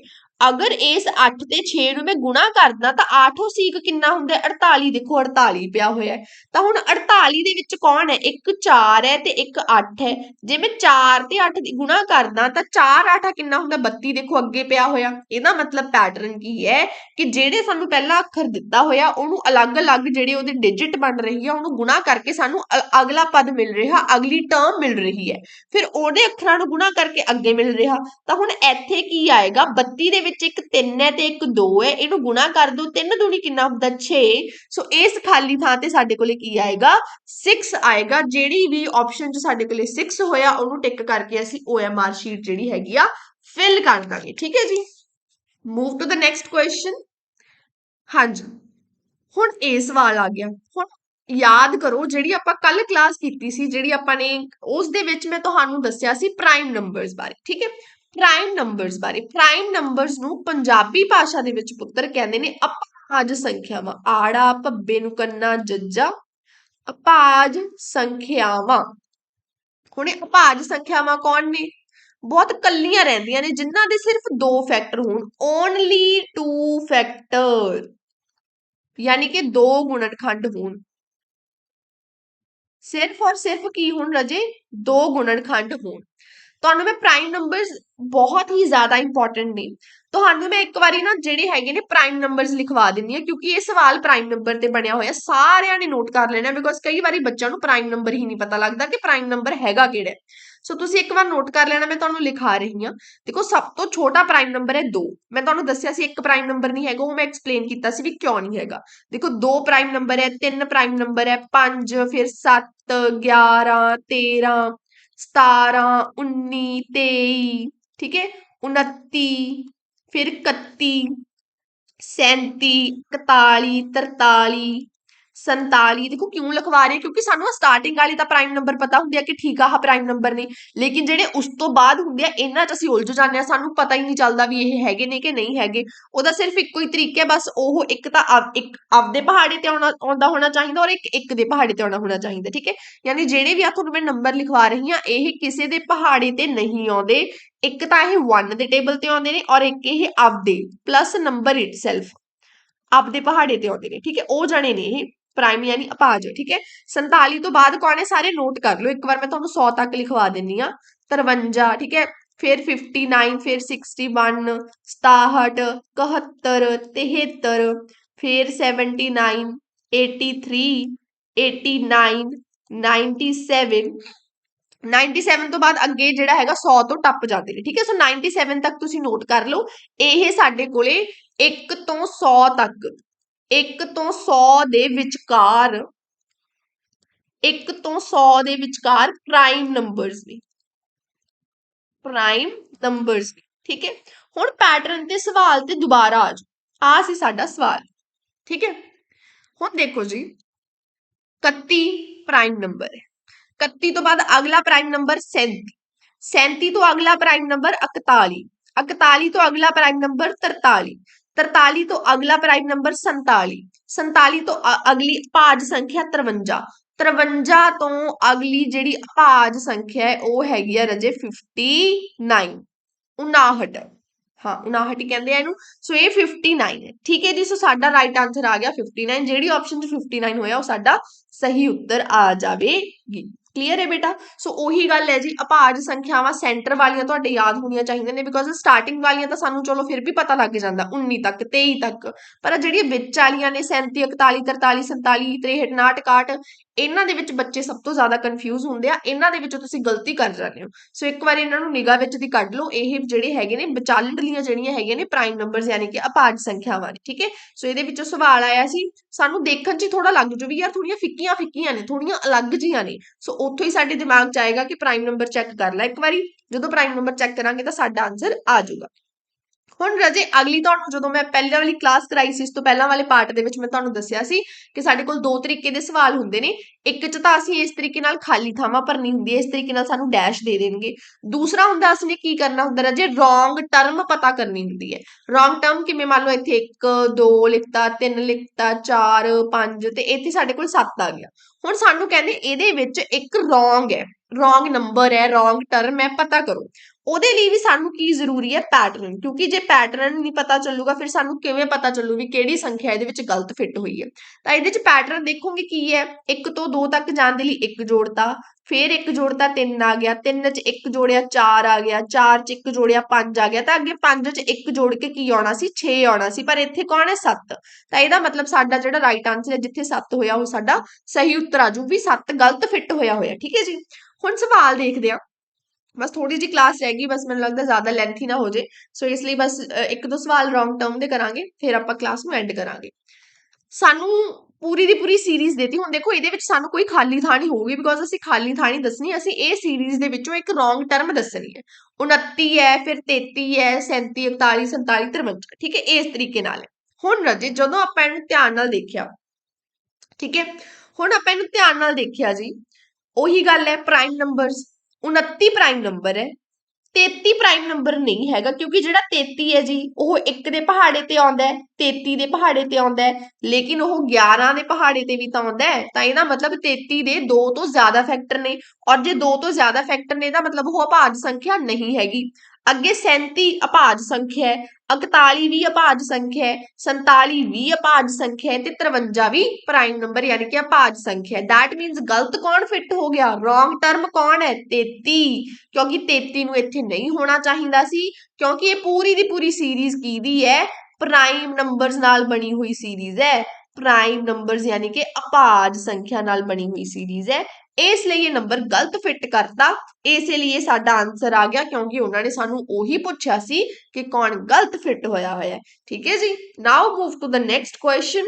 ਅਗਰ ਇਸ 8 ਤੇ 6 ਨੂੰ ਮੈਂ ਗੁਣਾ ਕਰਦਾ ਤਾਂ 8 ਸੀਕ ਕਿੰਨਾ ਹੁੰਦਾ 48 ਦੇਖੋ 48 ਪਿਆ ਹੋਇਆ ਤਾਂ ਹੁਣ 48 ਦੇ ਵਿੱਚ ਕੌਣ ਹੈ? ਇੱਕ 4 ਹੈ ਤੇ ਇੱਕ 8 ਹੈ। ਜੇ ਮੈਂ 4 ਤੇ 8 ਦੀ ਗੁਣਾ ਕਰਦਾ ਤਾਂ 4 8 ਕਿੰਨਾ ਹੁੰਦਾ? 32 ਦੇਖੋ, ਅੱਗੇ ਪਿਆ ਹੋਇਆ। ਇਹਦਾ ਮਤਲਬ ਪੈਟਰਨ ਕੀ ਹੈ? ਕਿ ਜਿਹੜੇ ਸਾਨੂੰ ਪਹਿਲਾ ਅੱਖਰ ਦਿੱਤਾ ਹੋਇਆ, ਉਹਨੂੰ ਅਲੱਗ-ਅਲੱਗ ਜਿਹੜੇ ਉਹਦੇ ਡਿਜਿਟ ਬਣ ਰਹੀ ਹੈ, ਉਹਨੂੰ ਗੁਣਾ ਕਰਕੇ ਸਾਨੂੰ ਅਗਲਾ ਪਦ ਮਿਲ ਰਿਹਾ, ਅਗਲੀ ਟਰਮ ਮਿਲ ਰਹੀ ਹੈ। ਫਿਰ ਉਹਦੇ ਅੱਖਰਾਂ ਨੂੰ ਗੁਣਾ ਕਰਕੇ ਅੱਗੇ ਮਿਲ ਰਿਹਾ। ਤਾਂ ਹੁਣ ਇੱਥੇ ਕੀ ਆਏਗਾ? 32 ਦੇ ਵਿੱਚ ਇੱਕ 3 ਹੈ ਤੇ ਇੱਕ 2 ਹੈ, ਇਹਨੂੰ ਗੁਣਾ ਕਰ ਦੋ 3 ਦੂਣੀ ਕਿੰਨਾ ਹੁੰਦਾ? 6 ਸੋ ਇਸ ਖਾਲੀ ਥਾਂ ਤੇ ਸਾਡੇ ਕੋਲੇ ਕੀ ਆਏਗਾ? 6 ਆਏਗਾ, ਜਿਹੜੀ ਵੀ ਆਪਸ਼ਨ 'ਚ ਸਾਡੇ ਕੋਲੇ 6 ਹੋਇਆ, ਉਹਨੂੰ ਟਿਕ ਕਰਕੇ ਅਸੀਂ OMR ਸ਼ੀਟ ਜਿਹੜੀ ਹੈਗੀ ਆ ਫਿਲ ਕਰ ਦਾਂਗੇ, ਠੀਕ ਹੈ ਜੀ? Move to the next question ਹਾਂਜੀ। ਹੁਣ ਇਹ ਸਵਾਲ ਆ ਗਿਆ। ਹੁਣ ਯਾਦ ਕਰੋ, ਜਿਹੜੀ ਆਪਾਂ ਕੱਲ ਕਲਾਸ ਕੀਤੀ ਸੀ, ਜਿਹੜੀ ਆਪਾਂ ਨੇ ਉਸ ਦੇ ਵਿੱਚ ਮੈਂ ਤੁਹਾਨੂੰ ਦੱਸਿਆ ਸੀ ਪ੍ਰਾਈਮ ਨੰਬਰਸ ਬਾਰੇ, ਠੀਕ ਹੈ? ਪ੍ਰਾਈਮ ਨੰਬਰਸ ਬਾਰੇ। ਪ੍ਰਾਈਮ ਨੰਬਰਸ ਨੂੰ ਪੰਜਾਬੀ ਭਾਸ਼ਾ ਦੇ ਵਿੱਚ ਪੁੱਤਰ ਕਹਿੰਦੇ ਨੇ ਅਪਾਜ ਸੰਖਿਆਵਾਂ। ਆੜਾ, ਭੱਬੇ ਨੂੰ ਕੰਨਾ, ਜੱਜਾ, ਅਪਾਜ ਸੰਖਿਆਵਾਂ। ਹੁਣ ਅਪਾਜ ਸੰਖਿਆਵਾਂ ਕੌਣ ਨੇ? ਬਹੁਤ ਕੱਲੀਆਂ ਰਹਿੰਦੀਆਂ ਨੇ, ਜਿਨ੍ਹਾਂ ਦੇ ਸਿਰਫ ਦੋ ਫੈਕਟਰ ਹੋਣ। ਓਨਲੀ ਟੂ ਫੈਕਟਰ ਯਾਨੀ ਕਿ ਦੋ ਗੁਣਨਖੰਡ ਹੋਣ। ਸਿਰਫ ਔਰ ਸਿਰਫ ਕੀ ਹੋਣ ਰਜੇ? ਦੋ ਗੁਣਨਖੰਡ ਹੋਣ। ਤੁਹਾਨੂੰ ਮੈਂ ਪ੍ਰਾਈਮ ਨੰਬਰਸ ਬਹੁਤ ਹੀ ਜ਼ਿਆਦਾ ਇੰਪੋਰਟੈਂਟ ਨੇ। ਤੁਹਾਨੂੰ ਮੈਂ ਇੱਕ ਵਾਰੀ ਨਾ ਜਿਹੜੇ ਹੈਗੇ ਨੇ ਪ੍ਰਾਈਮ ਨੰਬਰਸ ਲਿਖਵਾ ਦਿੰਦੀ ਆ ਕਿਉਂਕਿ ਇਹ ਸਵਾਲ ਪ੍ਰਾਈਮ ਨੰਬਰ ਤੇ ਬਣਿਆ ਹੋਇਆ, ਸਾਰਿਆਂ ਨੇ ਨੋਟ ਕਰ ਲੈਣਾ ਬਿਕੋਜ਼ ਕਈ ਵਾਰੀ ਬੱਚਿਆਂ ਨੂੰ ਪ੍ਰਾਈਮ ਨੰਬਰ ਹੀ ਨਹੀਂ ਪਤਾ ਲੱਗਦਾ ਕਿ ਪ੍ਰਾਈਮ ਨੰਬਰ ਹੈਗਾ ਕਿਹੜਾ ਸੋ ਤੁਸੀਂ ਇੱਕ ਵਾਰ ਨੋਟ ਕਰ ਲੈਣਾ, ਮੈਂ ਤੁਹਾਨੂੰ ਲਿਖਾ ਰਹੀ ਹਾਂ। ਦੇਖੋ, ਸਭ ਤੋਂ ਛੋਟਾ ਪ੍ਰਾਈਮ ਨੰਬਰ ਹੈ 2 ਮੈਂ ਤੁਹਾਨੂੰ ਦੱਸਿਆ ਸੀ ਇੱਕ ਪ੍ਰਾਈਮ ਨੰਬਰ ਨਹੀਂ ਹੈਗਾ, ਉਹ ਮੈਂ ਐਕਸਪਲੇਨ ਕੀਤਾ ਸੀ ਵੀ ਕਿਉਂ ਨਹੀਂ ਹੈਗਾ। ਦੇਖੋ 2 ਪ੍ਰਾਈਮ ਨੰਬਰ ਹੈ 3 ਪ੍ਰਾਈਮ ਨੰਬਰ ਹੈ 5 ਫਿਰ 7 11 13 17 19 23 ਠੀਕ ਹੈ? 29 ਫਿਰ 31 37 41 43 47 ਦੇਖੋ ਕਿਉਂ ਲਿਖਵਾ ਰਹੇ ਕਿਉਂਕਿ ਸਾਨੂੰ ਸਟਾਰਟਿੰਗ ਵਾਲੀ ਤਾਂ ਪ੍ਰਾਈਮ ਨੰਬਰ ਪਤਾ ਹੁੰਦੀ ਆ ਕਿ ਠੀਕ ਆ ਆਹ ਪ੍ਰਾਈਮ ਨੰਬਰ ਨੇ। ਲੇਕਿਨ ਜਿਹੜੇ ਉਸ ਤੋਂ ਬਾਅਦ ਹੁੰਦੇ ਆ, ਇਹਨਾਂ 'ਚ ਅਸੀਂ ਉਲਝ ਜਾਂਦੇ ਆ। ਸਾਨੂੰ ਪਤਾ ਹੀ ਨਹੀਂ ਚੱਲਦਾ ਵੀ ਇਹ ਹੈਗੇ ਨੇ ਕਿ ਨਹੀਂ ਹੈਗੇ। ਉਹਦਾ ਸਿਰਫ ਇੱਕੋ ਹੀ ਤਰੀਕਾ ਹੈ, ਬਸ ਉਹ ਇੱਕ ਤਾਂ ਇੱਕ ਆਪਦੇ ਪਹਾੜੇ ਤੇ ਆਉਣਾ, ਆਉਂਦਾ ਹੋਣਾ ਚਾਹੀਦਾ ਔਰ ਇੱਕ ਇੱਕ ਦੇ ਪਹਾੜੇ ਤੇ ਆਉਣਾ ਹੋਣਾ ਚਾਹੀਦਾ, ਠੀਕ ਹੈ? ਯਾਨੀ ਜਿਹੜੇ ਵੀ ਆ ਤੁਹਾਨੂੰ ਮੈਂ ਨੰਬਰ ਲਿਖਵਾ ਰਹੀ ਹਾਂ, ਇਹ ਕਿਸੇ ਦੇ ਪਹਾੜੇ ਤੇ ਨਹੀਂ ਆਉਂਦੇ। ਇੱਕ ਤਾਂ ਇਹ 1 ਦੇ ਟੇਬਲ ਤੇ ਆਉਂਦੇ ਨੇ ਔਰ ਇੱਕ ਇਹ ਆਪਦੇ ਪਲੱਸ ਨੰਬਰ ਇਟਸੈਲਫ ਆਪਦੇ ਪਹਾੜੇ ਤੇ ਆਉਂਦੇ ਨੇ, ਠੀਕ ਹੈ? ਉਹ ਜਣੇ ਨੇ ਇਹ। ਪ੍ਰਾਈਮ ਯਾਨੀ ਅਪਾਜ ਠੀਕ ਹੈ? 47 ਤੋਂ ਬਾਅਦ ਕੌਣ ਹੈ? ਸਾਰੇ ਨੋਟ ਕਰ ਲਓ। ਇੱਕ ਵਾਰ ਮੈਂ ਤੁਹਾਨੂੰ 100 ਤੱਕ ਲਿਖਵਾ ਦਿੰਨੀ ਆ 53 ਠੀਕ ਹੈ? ਫਿਰ 59 ਫਿਰ 61 67 71 73 ਫਿਰ 79 83 89 97 97 ਤੋਂ ਬਾਅਦ ਅੱਗੇ ਜਿਹੜਾ ਹੈਗਾ 100 ਤੋਂ ਟੱਪ ਜਾਂਦੇ ਨੇ ਠੀਕ ਹੈ? ਸੋ 97 ਤੱਕ ਤੁਸੀਂ ਨੋਟ ਕਰ ਲਓ। ਇਹ ਸਾਡੇ ਕੋਲੇ 1 ਤੋਂ 100 ਤੱਕ। 1 ਤੋਂ 100 ਦੇ ਵਿਚਕਾਰ 1 ਤੋਂ 100 ਦੇ ਵਿਚਕਾਰ ਪ੍ਰਾਈਮ ਨੰਬਰਸ ਨੇ। ਪ੍ਰਾਈਮ ਨੰਬਰਸ ਠੀਕ ਹੈ? ਹੁਣ ਪੈਟਰਨ ਤੇ ਸਵਾਲ ਤੇ ਦੁਬਾਰਾ ਆ ਜਾਓ। ਆ ਸੀ ਸਾਡਾ ਸਵਾਲ, ਠੀਕ ਹੈ? ਹੁਣ ਦੇਖੋ ਜੀ 31 ਪ੍ਰਾਈਮ ਨੰਬਰ ਹੈ। 31 ਤੋਂ ਬਾਅਦ ਅਗਲਾ ਪ੍ਰਾਈਮ ਨੰਬਰ 37 37 ਤੋਂ ਅਗਲਾ ਪ੍ਰਾਈਮ ਨੰਬਰ 41 41 ਤੋਂ ਅਗਲਾ ਪ੍ਰਾਈਮ ਨੰਬਰ 43 43 ਤੋਂ ਅਗਲਾ ਪ੍ਰਾਈਮ ਨੰਬਰ 47 47 ਤੋਂ ਅਗਲੀ ਭਾਜ ਸੰਖਿਆ 53 53 ਤੋਂ ਅਗਲੀ ਜਿਹੜੀ ਭਾਜ ਸੰਖਿਆ ਹੈ, ਉਹ ਹੈਗੀ ਹੈ ਰਜੇ 59 59 ਹਾਂ 59 ਹੀ ਕਹਿੰਦੇ ਆ ਇਹਨੂੰ। ਸੋ ਇਹ 59 ਹੈ। ਠੀਕ ਹੈ ਜੀ, ਸੋ ਸਾਡਾ ਰਾਈਟ ਆਨਸਰ ਆ ਗਿਆ 59 ਜਿਹੜੀ ਆਪਸ਼ਨ 'ਚ 59 ਹੋਇਆ, ਉਹ ਸਾਡਾ ਸਹੀ ਉੱਤਰ ਆ ਜਾਵੇਗੀ। ਕਲੀਅਰ ਹੈ ਬੇਟਾ? ਸੋ ਉਹੀ ਗੱਲ ਹੈ ਜੀ ਅਭਾਜ ਸੰਖਿਆਵਾਂ ਸੈਂਟਰ ਵਾਲੀਆਂ ਤੁਹਾਡੇ ਯਾਦ ਹੋਣੀਆਂ ਚਾਹੀਦੀਆਂ ਨੇ ਬਿਕੋਜ਼ ਸਟਾਰਟਿੰਗ ਵਾਲੀਆਂ ਤਾਂ ਸਾਨੂੰ ਚਲੋ ਫਿਰ ਵੀ ਪਤਾ ਲੱਗ ਜਾਂਦਾ 19 ਤੱਕ 23 ਤੱਕ। ਪਰ ਜਿਹੜੀਆਂ ਵਿੱਚ ਵਾਲੀਆਂ ਨੇ 37 41 43 47 63 59 61 ਇਹਨਾਂ ਦੇ ਵਿੱਚ ਬੱਚੇ ਸਭ ਤੋਂ ਜ਼ਿਆਦਾ ਕਨਫਿਊਜ਼ ਹੁੰਦੇ ਆ, ਇਹਨਾਂ ਦੇ ਵਿੱਚੋਂ ਤੁਸੀਂ ਗਲਤੀ ਕਰ ਜਾਂਦੇ ਹੋ। ਸੋ ਇੱਕ ਵਾਰ ਇਹਨਾਂ ਨੂੰ ਨਿਗਾਹ ਵਿੱਚ ਦੀ ਕੱਢ ਲਓ, ਇਹ ਜਿਹੜੇ ਹੈਗੇ ਨੇ ਵਿਚਾਲੜੀਆਂ ਜਿਹੜੀਆਂ ਹੈਗੀਆਂ ਨੇ ਪ੍ਰਾਈਮ ਨੰਬਰਸ ਯਾਨੀ ਕਿ ਅਭਾਜ ਸੰਖਿਆਵਾਂ ਨੇ ਠੀਕ ਹੈ? ਸੋ ਇਹਦੇ ਵਿੱਚੋਂ ਸਵਾਲ ਆਇਆ ਸੀ, ਸਾਨੂੰ ਦੇਖਣ 'ਚ ਥੋੜਾ ਲੱਗ ਜੂ ਵੀ ਯਾਰ ਥੋੜੀਆਂ ਫਿੱਕੀਆਂ ਫਿੱਕੀਆਂ ਨੇ ਥੋੜੀਆਂ ਅਲੱਗ ਜੀਆਂ ਨੇ। ਸੋ ਉੱਥੋਂ ਹੀ ਸਾਡੇ ਦਿਮਾਗ 'ਚ ਆਏਗਾ ਕਿ ਪ੍ਰਾਈਮ ਨੰਬਰ ਚੈੱਕ ਕਰ ਲੈ ਇੱਕ ਵਾਰੀ, ਜਦੋਂ ਪ੍ਰਾਈਮ ਨੰਬਰ ਚੈੱਕ ਕਰਾਂਗੇ ਤਾਂ ਸਾਡਾ ਆਨਸਰ ਆ ਜਾਊਗਾ। ਹੁਣ ਰਜੇ, ਅਗਲੀ ਤੁਹਾਨੂੰ ਜਦੋਂ ਮੈਂ ਪਹਿਲਾਂ ਵਾਲੀ ਕਲਾਸ ਕਰਾਈ ਸੀ, ਇਸ ਤੋਂ ਪਹਿਲਾਂ ਵਾਲੇ ਪਾਰਟ ਦੇ ਵਿੱਚ ਮੈਂ ਤੁਹਾਨੂੰ ਦੱਸਿਆ ਸੀ ਕਿ ਸਾਡੇ ਕੋਲ ਦੋ ਤਰੀਕੇ ਦੇ ਸਵਾਲ ਹੁੰਦੇ ਨੇ। ਇੱਕ 'ਚ ਤਾਂ ਅਸੀਂ ਇਸ ਤਰੀਕੇ ਨਾਲ ਖਾਲੀ ਥਾਵਾਂ ਭਰਨੀ ਹੁੰਦੀ ਹੈ, ਇਸ ਤਰੀਕੇ ਨਾਲ ਸਾਨੂੰ ਡੈਸ਼ ਦੇ ਦੇਣਗੇ। ਦੂਸਰਾ ਹੁੰਦਾ ਅਸੀਂ ਕੀ ਕਰਨਾ ਹੁੰਦਾ ਰਜੇ ਰੋਂਗ ਟਰਮ ਪਤਾ ਕਰਨੀ ਹੁੰਦੀ ਹੈ। ਰੋਂਗ ਟਰਮ ਕਿਵੇਂ ਮੰਨ ਲਓ ਇੱਥੇ 1 2 ਲਿਖਤਾ 3 ਲਿਖਤਾ 4 5 ਤੇ ਇੱਥੇ ਸਾਡੇ ਕੋਲ 7 ਆ ਗਿਆ। ਹੁਣ ਸਾਨੂੰ ਕਹਿੰਦੇ ਇਹਦੇ ਵਿੱਚ ਇੱਕ ਰੋਂਗ ਹੈ। ਰੋਂਗ ਨੰਬਰ ਹੈ ਰੋਂਗ ਟਰਮ ਹੈ, ਪਤਾ ਕਰੋ। ਉਹਦੇ ਲਈ ਵੀ ਸਾਨੂੰ ਕੀ ਜ਼ਰੂਰੀ ਹੈ ਪੈਟਰਨ ਕਿਉਂਕਿ ਜੇ ਪੈਟਰਨ ਨਹੀਂ ਪਤਾ ਚੱਲੂਗਾ, ਫਿਰ ਸਾਨੂੰ ਕਿਵੇਂ ਪਤਾ ਚੱਲੂ ਵੀ ਕਿਹੜੀ ਸੰਖਿਆ ਇਹਦੇ ਵਿੱਚ ਗਲਤ ਫਿੱਟ ਹੋਈ ਹੈ? ਤਾਂ ਇਹਦੇ ਵਿੱਚ ਪੈਟਰਨ ਦੇਖੋਗੇ ਕੀ ਹੈ? 1 ਤੋਂ 2 ਤੱਕ ਜਾਣ ਦੇ ਲਈ 1 ਜੋੜਤਾ, ਫਿਰ 1 ਜੋੜਤਾ 3 ਆ ਗਿਆ 3 ਚ 1 ਜੋੜਿਆ 4 ਆ ਗਿਆ 4 ਚ 1 ਜੋੜਿਆ 5 ਆ ਗਿਆ, ਤਾਂ ਅੱਗੇ 5 ਚ 1 ਜੋੜ ਕੇ ਕੀ ਆਉਣਾ ਸੀ? 6 ਆਉਣਾ ਸੀ, ਪਰ ਇੱਥੇ ਕੌਣ ਹੈ? 7 ਤਾਂ ਇਹਦਾ ਮਤਲਬ ਸਾਡਾ ਜਿਹੜਾ ਰਾਈਟ ਆਨਸਰ ਹੈ, ਜਿੱਥੇ 7 ਹੋਇਆ, ਉਹ ਸਾਡਾ ਸਹੀ ਉੱਤਰ ਆ ਜੂ ਵੀ 7 ਗਲਤ ਫਿੱਟ ਹੋਇਆ ਹੋਇਆ, ਠੀਕ ਹੈ ਜੀ? ਹੁਣ ਸਵਾਲ ਦੇਖਦੇ ਹਾਂ। ਬਸ ਥੋੜੀ ਜੀ ਕਲਾਸ ਰਹੇਗੀ ਬਸ ਮੈਨੂੰ ਲੱਗਦਾ ਜ਼ਿਆਦਾ ਲੈਂਥੀ ਨਾ ਹੋ ਜੇ। ਸੋ ਇਸ ਲਈ ਬਸ ਇੱਕ ਦੋ ਸਵਾਲ ਰੋਂਗ ਟਰਮ ਦੇ ਕਰਾਂਗੇ, ਫਿਰ ਆਪਾਂ ਕਲਾਸ ਨੂੰ ਐਂਡ ਕਰਾਂਗੇ। ਸਾਨੂੰ ਪੂਰੀ ਦੀ ਪੂਰੀ ਸੀਰੀਜ਼ ਦੇਤੀ। ਹੁਣ ਦੇਖੋ, ਇਹਦੇ ਵਿੱਚ ਸਾਨੂੰ ਕੋਈ ਖਾਲੀ ਥਾਂ ਨਹੀਂ ਹੋਊਗੀ ਬਿਕੋਜ਼ ਅਸੀਂ ਖਾਲੀ ਥਾਂ ਨਹੀਂ ਦੱਸਣੀ। ਅਸੀਂ ਇਹ ਸੀਰੀਜ਼ ਦੇ ਵਿੱਚੋਂ ਇੱਕ ਰੋਂਗ ਟਰਮ ਦੱਸਣੀ ਹੈ। 29 ਹੈ, ਫਿਰ 33 ਹੈ 37 41 47 53 ਠੀਕ ਹੈ, ਇਸ ਤਰੀਕੇ ਨਾਲ ਹੁਣ ਰਜੇ, ਜਦੋਂ ਆਪਾਂ ਇਹਨੂੰ ਧਿਆਨ ਨਾਲ ਦੇਖਿਆ, ਠੀਕ ਹੈ, ਹੁਣ ਆਪਾਂ ਇਹਨੂੰ ਧਿਆਨ ਨਾਲ ਦੇਖਿਆ ਜੀ, ਉਹੀ ਗੱਲ ਹੈ ਪ੍ਰਾਈਮ ਨੰਬਰਸ 29 ਪ੍ਰਾਈਮ ਨੰਬਰ ਹੈ। 33 ਪ੍ਰਾਈਮ ਨੰਬਰ ਨਹੀਂ ਹੈਗਾ ਕਿਉਂਕਿ ਜਿਹੜਾ 33 ਹੈ ਜੀ, ਉਹ ਇੱਕ ਦੇ ਪਹਾੜੇ ਤੇ ਆਉਂਦਾ ਹੈ 33 ਦੇ ਪਹਾੜੇ ਤੇ ਆਉਂਦਾ ਹੈ, ਲੇਕਿਨ ਉਹ 11 ਦੇ ਪਹਾੜੇ ਤੇ ਵੀ ਤਾਂ ਆਉਂਦਾ ਹੈ, ਤਾਂ ਇਹਦਾ ਮਤਲਬ 33 ਦੇ ਦੋ ਤੋਂ ਜ਼ਿਆਦਾ ਫੈਕਟਰ ਨੇ, ਔਰ ਜੇ ਦੋ ਤੋਂ ਜ਼ਿਆਦਾ ਫੈਕਟਰ ਨੇ ਤਾਂ ਮਤਲਬ ਉਹ ਅਭਾਜ ਸੰਖਿਆ ਨਹੀਂ ਹੈਗੀ। ਅੱਗੇ 37 ਅਭਾਜ ਸੰਖਿਆ ਹੈ 41 ਵੀ ਅਭਾਜ ਸੰਖਿਆ ਹੈ 47 ਵੀ ਅਭਾਜ ਸੰਖਿਆ ਹੈ ਤੇ 53 ਵੀ ਪ੍ਰਾਈਮ ਨੰਬਰ ਯਾਨੀ ਕਿ ਅਭਾਜ ਸੰਖਿਆ ਹੈ। ਦੈਟ ਮੀਨਸ ਗਲਤ ਕੌਣ ਫਿੱਟ ਹੋ ਗਿਆ? ਰੋਂਗ ਟਰਮ ਕੌਣ ਹੈ? 33 ਕਿਉਂਕਿ 33 ਨੂੰ ਇੱਥੇ ਨਹੀਂ ਹੋਣਾ ਚਾਹੀਦਾ ਸੀ, ਕਿਉਂਕਿ ਇਹ ਪੂਰੀ ਦੀ ਪੂਰੀ ਸੀਰੀਜ਼ ਕਿਹਦੀ ਹੈ? ਪ੍ਰਾਈਮ ਨੰਬਰਸ ਨਾਲ ਬਣੀ ਹੋਈ ਸੀਰੀਜ਼ ਹੈ। ਪ੍ਰਾਈਮ ਨੰਬਰਸ ਯਾਨੀ ਕਿ ਅਭਾਜ ਸੰਖਿਆ ਨਾਲ ਬਣੀ ਹੋਈ ਸੀਰੀਜ਼ ਹੈ। ਇਸ ਲਈ ਇਹ ਨੰਬਰ ਗਲਤ ਫਿੱਟ ਕਰਤਾ। ਇਸੇ ਲਈ ਸਾਡਾ ਆਨਸਰ ਆ ਗਿਆ ਕਿਉਂਕਿ ਉਹਨਾਂ ਨੇ ਸਾਨੂੰ ਉਹੀ ਪੁੱਛਿਆ ਸੀ ਕਿ ਕੌਣ ਗਲਤ ਫਿੱਟ ਹੋਇਆ ਹੋਇਆ। ਠੀਕ ਹੈ ਜੀ? Now move to the next question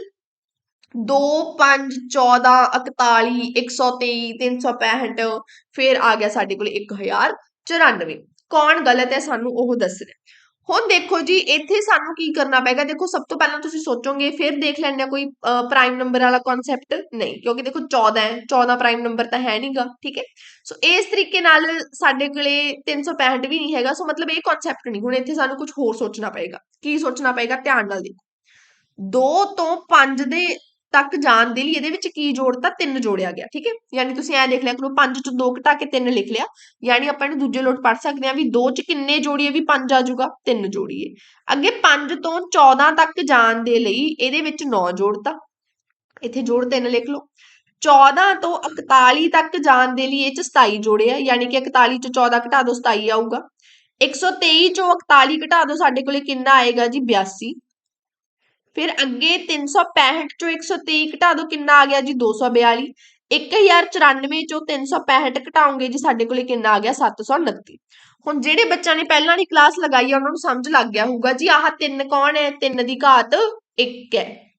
2 5 14 41 123 365 ਫਿਰ ਆ ਗਿਆ ਸਾਡੇ ਕੋਲ 1094 ਕੌਣ ਗਲਤ ਹੈ ਸਾਨੂੰ ਉਹ ਦੱਸਣਾ ਹੁਣ ਦੇਖੋ ਜੀ, ਇੱਥੇ ਸਾਨੂੰ ਕੀ ਕਰਨਾ ਪਏਗਾ? ਦੇਖੋ, ਸਭ ਤੋਂ ਪਹਿਲਾਂ ਤੁਸੀਂ ਸੋਚੋਗੇ, ਫਿਰ ਦੇਖ ਲੈਣੇ ਕੋਈ ਪ੍ਰਾਈਮ ਨੰਬਰ ਵਾਲਾ ਕਨਸੈਪਟ ਨਹੀਂ, ਕਿਉਂਕਿ ਦੇਖੋ 14 ਹੈ। 14 ਪ੍ਰਾਈਮ ਨੰਬਰ ਤਾਂ ਹੈ ਨਹੀਂਗਾ ਠੀਕ ਹੈ? ਸੋ ਇਸ ਤਰੀਕੇ ਨਾਲ ਸਾਡੇ ਕੋਲੇ 365 ਵੀ ਨਹੀਂ ਹੈਗਾ। ਸੋ ਮਤਲਬ ਇਹ ਕਨਸੈਪਟ ਨਹੀਂ। ਹੁਣ ਇੱਥੇ ਸਾਨੂੰ ਕੁਝ ਹੋਰ ਸੋਚਣਾ ਪਏਗਾ। ਕੀ ਸੋਚਣਾ ਪਏਗਾ? ਧਿਆਨ ਨਾਲ ਦੇਖੋ। 2 ਤੋਂ 5 ਦੇ ਤੱਕ ਜਾਣ ਦੇ ਲਈ ਇਹਦੇ ਵਿੱਚ ਕੀ ਜੋੜਤਾ 3 ਜੋੜਿਆ ਗਿਆ, ਠੀਕ ਹੈ? ਯਾਨੀ ਤੁਸੀਂ ਐ ਦੇਖ ਲਿਆ ਕਰੋ 5 ਚੋਂ 2 ਘਟਾ ਕੇ 3 ਲਿਖ ਲਿਆ, ਯਾਨੀ ਆਪਾਂ ਇਹਨੂੰ ਦੂਜੇ ਲੋਟ ਪੜ ਸਕਦੇ ਹਾਂ ਵੀ 2 ਚ ਕਿੰਨੇ ਜੋੜੀਏ, ਵੀ 5 ਆ ਜਾਊਗਾ 3 ਜੋੜੀਏ। ਅੱਗੇ 5 ਤੋਂ 14 ਤੱਕ ਜਾਣ ਦੇ ਲਈ ਇਹਦੇ ਵਿੱਚ 9 ਜੋੜਤਾ ਇੱਥੇ ਜੋੜ 3 ਲਿਖ ਲਓ। 14 ਤੋਂ 41 ਤੱਕ ਜਾਣ ਦੇ ਲਈ ਇਹ ਚ 27 ਜੋੜਿਆ, ਯਾਨੀ ਕਿ 41 ਚ 14 ਘਟਾ ਦੋ 27 ਆਊਗਾ। 123 ਚੋਂ 41 ਘਟਾ ਦੋ, ਸਾਡੇ ਕੋਲੇ ਕਿੰਨਾ ਆਏਗਾ ਜੀ? 82 ਫਿਰ ਅੱਗੇ 365 ਚੋਂ 123 ਘਟਾ ਦਿਓ, ਕਿੰਨਾ ਆ ਗਿਆ ਜੀ? 242 1094 ਚੋਂ 365 ਘਟਾਉਂਗੇ ਜੀ, ਸਾਡੇ ਕੋਲੇ ਕਿੰਨਾ ਆ ਗਿਆ? 729 ਹੁਣ ਜਿਹੜੇ ਬੱਚਿਆਂ ਨੇ ਪਹਿਲਾਂ ਵਾਲੀ ਕਲਾਸ ਲਗਾਈ ਆ, ਉਹਨਾਂ ਨੂੰ ਸਮਝ ਲੱਗ ਗਿਆ ਹੋਊਗਾ ਜੀ, ਆਹ ਤਿੰਨ ਕੌਣ ਹੈ? ਤਿੰਨ ਦੀ ਘਾਤ 1 ਹੈ।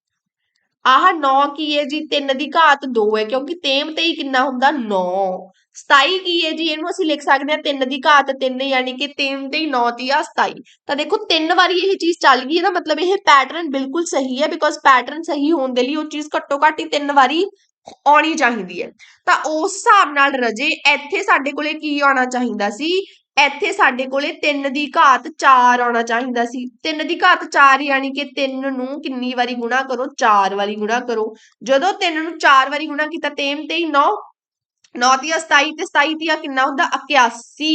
ਆਹ 9 ਕੀ ਹੈ ਜੀ? 3 ਦੀ ਘਾਤ 2 ਹੈ, ਕਿਉਂਕਿ ਤੇਮ ਤੇ ਹੀ ਕਿੰਨਾ ਹੁੰਦਾ? 9 27 ਕੀ ਹੈ ਜੀ? ਇਹਨੂੰ ਅਸੀਂ ਲਿਖ ਸਕਦੇ ਹਾਂ 3 ਦੀ ਘਾਤ 3 ਯਾਨੀ ਕਿ 3 ਤੇ 9 ਦੀ ਆ 27 ਤਾਂ ਦੇਖੋ, ਤਿੰਨ ਵਾਰੀ ਇਹ ਚੀਜ਼ ਚੱਲ ਗਈ ਇਹਦਾ ਮਤਲਬ ਇਹ ਪੈਟਰਨ ਬਿਲਕੁਲ ਸਹੀ ਹੈ ਬਿਕੋਜ਼ ਪੈਟਰਨ ਸਹੀ ਹੋਣ ਦੇ ਲਈ ਉਹ ਚੀਜ਼ ਘੱਟੋ ਘੱਟ ਹੀ ਤਿੰਨ ਵਾਰੀ ਆਉਣੀ ਚਾਹੀਦੀ ਹੈ। ਤਾਂ ਉਸ ਹਿਸਾਬ ਨਾਲ ਰਜੇ, ਇੱਥੇ ਸਾਡੇ ਕੋਲੇ ਕੀ ਆਉਣਾ ਚਾਹੀਦਾ ਸੀ? ਇੱਥੇ ਸਾਡੇ ਕੋਲੇ 3 ਦੀ ਘਾਤ 4 ਆਉਣਾ ਚਾਹੀਦਾ ਸੀ। 3 ਦੀ ਘਾਤ 4 ਯਾਨੀ ਕਿ 3 ਨੂੰ ਕਿੰਨੀ ਵਾਰੀ ਗੁਣਾ ਕਰੋ? 4 ਵਾਰੀ ਗੁਣਾ ਕਰੋ। ਜਦੋਂ 3 ਨੂੰ 4 ਵਾਰੀ ਗੁਣਾ ਕੀਤਾ ਤੇਮ ਤੇ ਹੀ 9 9 ਦੀ 27 ਤੇ 27 ਦੀ ਕਿੰਨਾ ਹੁੰਦਾ 81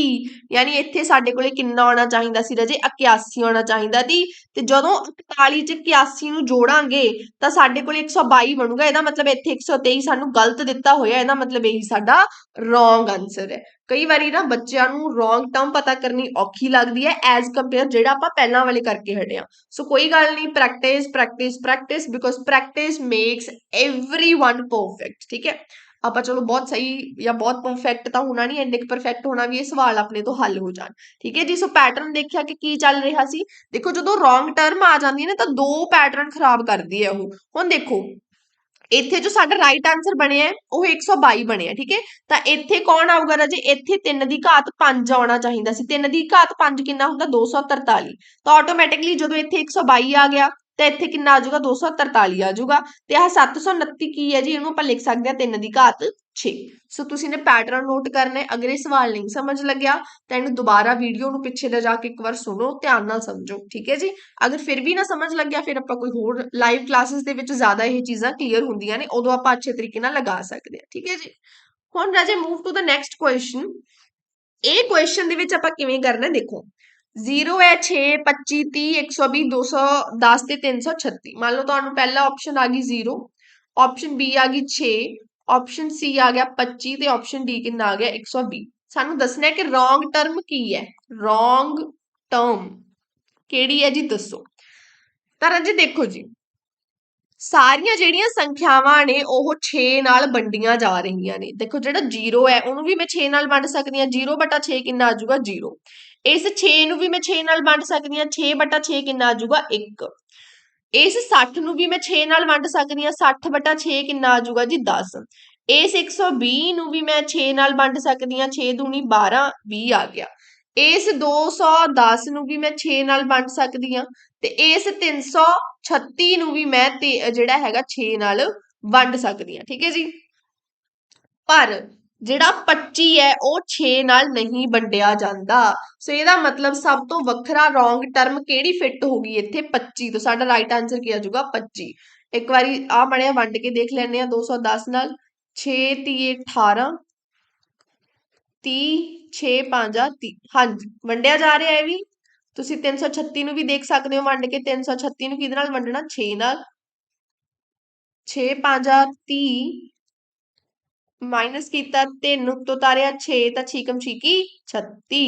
ਯਾਨੀ ਇੱਥੇ ਸਾਡੇ ਕੋਲੇ ਕਿੰਨਾ ਆਉਣਾ ਚਾਹੀਦਾ ਸੀ ਰਜੇ 81 ਆਉਣਾ ਚਾਹੀਦਾ ਸੀ ਤੇ ਜਦੋਂ 41 ਚ 81 ਨੂੰ ਜੋੜਾਂਗੇ ਤਾਂ ਸਾਡੇ ਕੋਲੇ 122 ਬਣੂਗਾ ਇਹਦਾ ਮਤਲਬ ਇੱਥੇ 123 ਸਾਨੂੰ ਗਲਤ ਦਿੱਤਾ ਹੋਇਆ ਇਹਦਾ ਮਤਲਬ ਇਹੀ ਸਾਡਾ ਰੋਂਗ ਆਨਸਰ ਹੈ ਕਈ ਵਾਰੀ ਨਾ ਬੱਚਿਆਂ ਨੂੰ ਰੋਂਗ ਟਰਮ ਪਤਾ ਕਰਨੀ ਔਖੀ ਲੱਗਦੀ ਹੈ ਐਜ਼ ਕੰਪੇਅਰ ਜਿਹੜਾ ਆਪਾਂ ਪਹਿਲਾਂ ਵਾਲੇ ਕਰਕੇ ਹਟੇ ਆ ਸੋ ਕੋਈ ਗੱਲ ਨਹੀਂ practice practice practice because practice makes everyone perfect ਠੀਕ ਹੈ ਆਪਾਂ ਚਲੋ ਬਹੁਤ ਸਹੀ ਜਾਂ ਬਹੁਤ ਪਰਫੈਕਟ ਤਾਂ ਹੋਣਾ ਨਹੀਂ, ਇੰਨੇ ਇੱਕ ਪਰਫੈਕਟ ਹੋਣਾ ਵੀ ਇਹ ਸਵਾਲ ਆਪਣੇ ਤੋਂ ਹੱਲ ਹੋ ਜਾਣ। ਠੀਕ ਹੈ ਜੀ? ਸੋ ਪੈਟਰਨ ਦੇਖਿਆ ਕਿ ਕੀ ਚੱਲ ਰਿਹਾ ਸੀ? ਦੇਖੋ ਜਦੋਂ ਰੋਂਗ ਟਰਮ ਆ ਜਾਂਦੀ ਹੈ ਨਾ ਤਾਂ ਦੋ ਪੈਟਰਨ ਖਰਾਬ ਕਰਦੀ ਹੈ ਉਹ। ਹੁਣ ਦੇਖੋ, ਇੱਥੇ ਜੋ ਸਾਡਾ ਰਾਈਟ ਆਨਸਰ ਬਣਿਆ ਹੈ, ਉਹ 122 ਬਣਿਆ ਠੀਕ ਹੈ? ਤਾਂ ਇੱਥੇ ਕੌਣ ਆਊਗਾ ਰਾਜੇ? ਇੱਥੇ 3 ਦੀ ਘਾਤ 5 ਆਉਣਾ ਚਾਹੀਦਾ ਸੀ। 3 ਦੀ ਘਾਤ 5 ਕਿੰਨਾ ਹੁੰਦਾ? 243 ਤਾਂ ਆਟੋਮੈਟਿਕਲੀ ਜਦੋਂ ਇੱਥੇ 122 ਆ ਗਿਆ ਤਾਂ ਇੱਥੇ ਕਿੰਨਾ ਆ ਜਾਊਗਾ? 243 ਆ ਜਾਊਗਾ। ਤੇ ਆਹ 729 ਕੀ ਹੈ ਜੀ? ਇਹਨੂੰ ਆਪਾਂ ਲਿਖ ਸਕਦੇ ਹਾਂ 3 ਦੀ ਘਾਤ 6 ਸੋ ਤੁਸੀਂ ਨੇ ਪੈਟਰਨ ਨੋਟ ਕਰਨਾ। ਅਗਰ ਇਹ ਸਵਾਲ ਨਹੀਂ ਸਮਝ ਲੱਗਿਆ, ਤਾਂ ਇਹਨੂੰ ਦੁਬਾਰਾ ਵੀਡੀਓ ਨੂੰ ਪਿੱਛੇ ਲੈ ਜਾ ਕੇ ਇੱਕ ਵਾਰ ਸੁਣੋ, ਧਿਆਨ ਨਾਲ ਸਮਝੋ। ਠੀਕ ਹੈ ਜੀ? ਅਗਰ ਫਿਰ ਵੀ ਨਾ ਸਮਝ ਲੱਗਿਆ, ਫਿਰ ਆਪਾਂ ਕੋਈ ਹੋਰ ਲਾਈਵ ਕਲਾਸਿਸ ਦੇ ਵਿੱਚ ਜ਼ਿਆਦਾ ਇਹ ਚੀਜ਼ਾਂ ਕਲੀਅਰ ਹੁੰਦੀਆਂ ਨੇ, ਉਦੋਂ ਆਪਾਂ ਅੱਛੇ ਤਰੀਕੇ ਨਾਲ ਲਗਾ ਸਕਦੇ ਹਾਂ। ਠੀਕ ਹੈ ਜੀ? ਹੁਣ ਰਾਜੇ move to the next question ਇਹ ਕੁਐਸਚਨ ਦੇ ਵਿੱਚ ਆਪਾਂ ਕਿਵੇਂ ਕਰਨਾ ਦੇਖੋ 0 ਹੈ 6 25 30 120 210 ਤੇ 336 ਮੰਨ ਲਓ ਤੁਹਾਨੂੰ ਪਹਿਲਾ ਆਪਸ਼ਨ ਆ ਗਈ 0 ਆਪਸ਼ਨ B ਆ ਗਈ 6 ਆਪਸ਼ਨ C ਆ ਗਿਆ 25 ਤੇ ਆਪਸ਼ਨ D ਕਿੰਨਾ ਆ ਗਿਆ? 120 ਸਾਨੂੰ ਦੱਸਣਾ ਹੈ ਕਿ ਰੋਂਗ ਟਰਮ ਕੀ ਹੈ? ਰੋਂਗ ਟਰਮ ਕਿਹੜੀ ਹੈ ਜੀ? ਦੱਸੋ। ਤਾਂ ਰਾਜੇ ਦੇਖੋ ਜੀ, ਸਾਰੀਆਂ ਜਿਹੜੀਆਂ ਸੰਖਿਆਵਾਂ ਨੇ, ਉਹ 6 ਨਾਲ ਵੰਡੀਆਂ ਜਾ ਰਹੀਆਂ ਨੇ। ਦੇਖੋ ਜਿਹੜਾ 0 ਹੈ, ਉਹਨੂੰ ਵੀ ਮੈਂ 6 ਨਾਲ ਵੰਡ ਸਕਦੀ ਹਾਂ। 0 ਬਟਾ 6 ਕਿੰਨਾ ਆ ਜਾਊਗਾ? 0 ਇਸ 6 ਨੂੰ ਵੀ ਮੈਂ 6 ਨਾਲ ਵੰਡ ਸਕਦੀ ਹਾਂ 6 ਬਟਾ 6 ਕਿੰਨਾ ਆ ਜਾਊਗਾ? 1 ਇਸ 60 ਨੂੰ ਵੀ ਮੈਂ 6 ਨਾਲ ਵੰਡ ਸਕਦੀ ਹਾਂ 60 ਬਟਾ 6 ਕਿੰਨਾ ਆ ਜਾਊਗਾ ਜੀ? 10 ਇਸ 120 ਨੂੰ ਵੀ ਮੈਂ 6 ਨਾਲ ਵੰਡ ਸਕਦੀ ਹਾਂ 6 ਦੂਣੀ 12 20 ਆ ਗਿਆ। ਇਸ 210 ਨੂੰ ਵੀ ਮੈਂ 6 ਨਾਲ ਵੰਡ ਸਕਦੀ ਹਾਂ ਤੇ ਇਸ 336 ਨੂੰ ਵੀ ਮੈਂ ਤੇ ਜਿਹੜਾ ਹੈਗਾ 6 ਨਾਲ ਵੰਡ ਸਕਦੀ ਹਾਂ, ਠੀਕ ਹੈ ਜੀ? ਪਰ ਜਿਹੜਾ 25 ਹੈ, ਉਹ 6 ਨਾਲ ਨਹੀਂ ਵੰਡਿਆ ਜਾਂਦਾ। ਸੋ ਇਹਦਾ ਮਤਲਬ ਸਭ ਤੋਂ ਵੱਖਰਾ ਰੋਂਗ ਟਰਮ ਕਿਹੜੀ ਫਿੱਟ ਹੋਗੀ ਇੱਥੇ? 25 ਤੋਂ ਸਾਡਾ ਰਾਈਟ ਆਨਸਰ ਕੀ ਆ ਜਾਊਗਾ? 25 ਇੱਕ ਵਾਰੀ ਆ ਬਣਿਆ, ਵੰਡ ਕੇ ਦੇਖ ਲੈਣੇ ਆ 210 ਨਾਲ। 6 30 18 30 6 5 30 ਹਾਂਜੀ, ਵੰਡਿਆ ਜਾ ਰਿਹਾ ਹੈ ਵੀ। ਤੁਸੀਂ 336 ਨੂੰ ਵੀ ਦੇਖ ਸਕਦੇ ਹੋ ਵੰਡ ਕੇ। 336 ਨੂੰ ਕਿਹਦੇ ਨਾਲ ਵੰਡਣਾ? 6 ਨਾਲ। 6 5 30 ਮਾਈਨਸ ਕੀਤਾ 3 ਉੱਤੋਂ ਤਾਰਿਆ 6 ਤਾਂ 6 ਕਮ 6 ਕੀ 36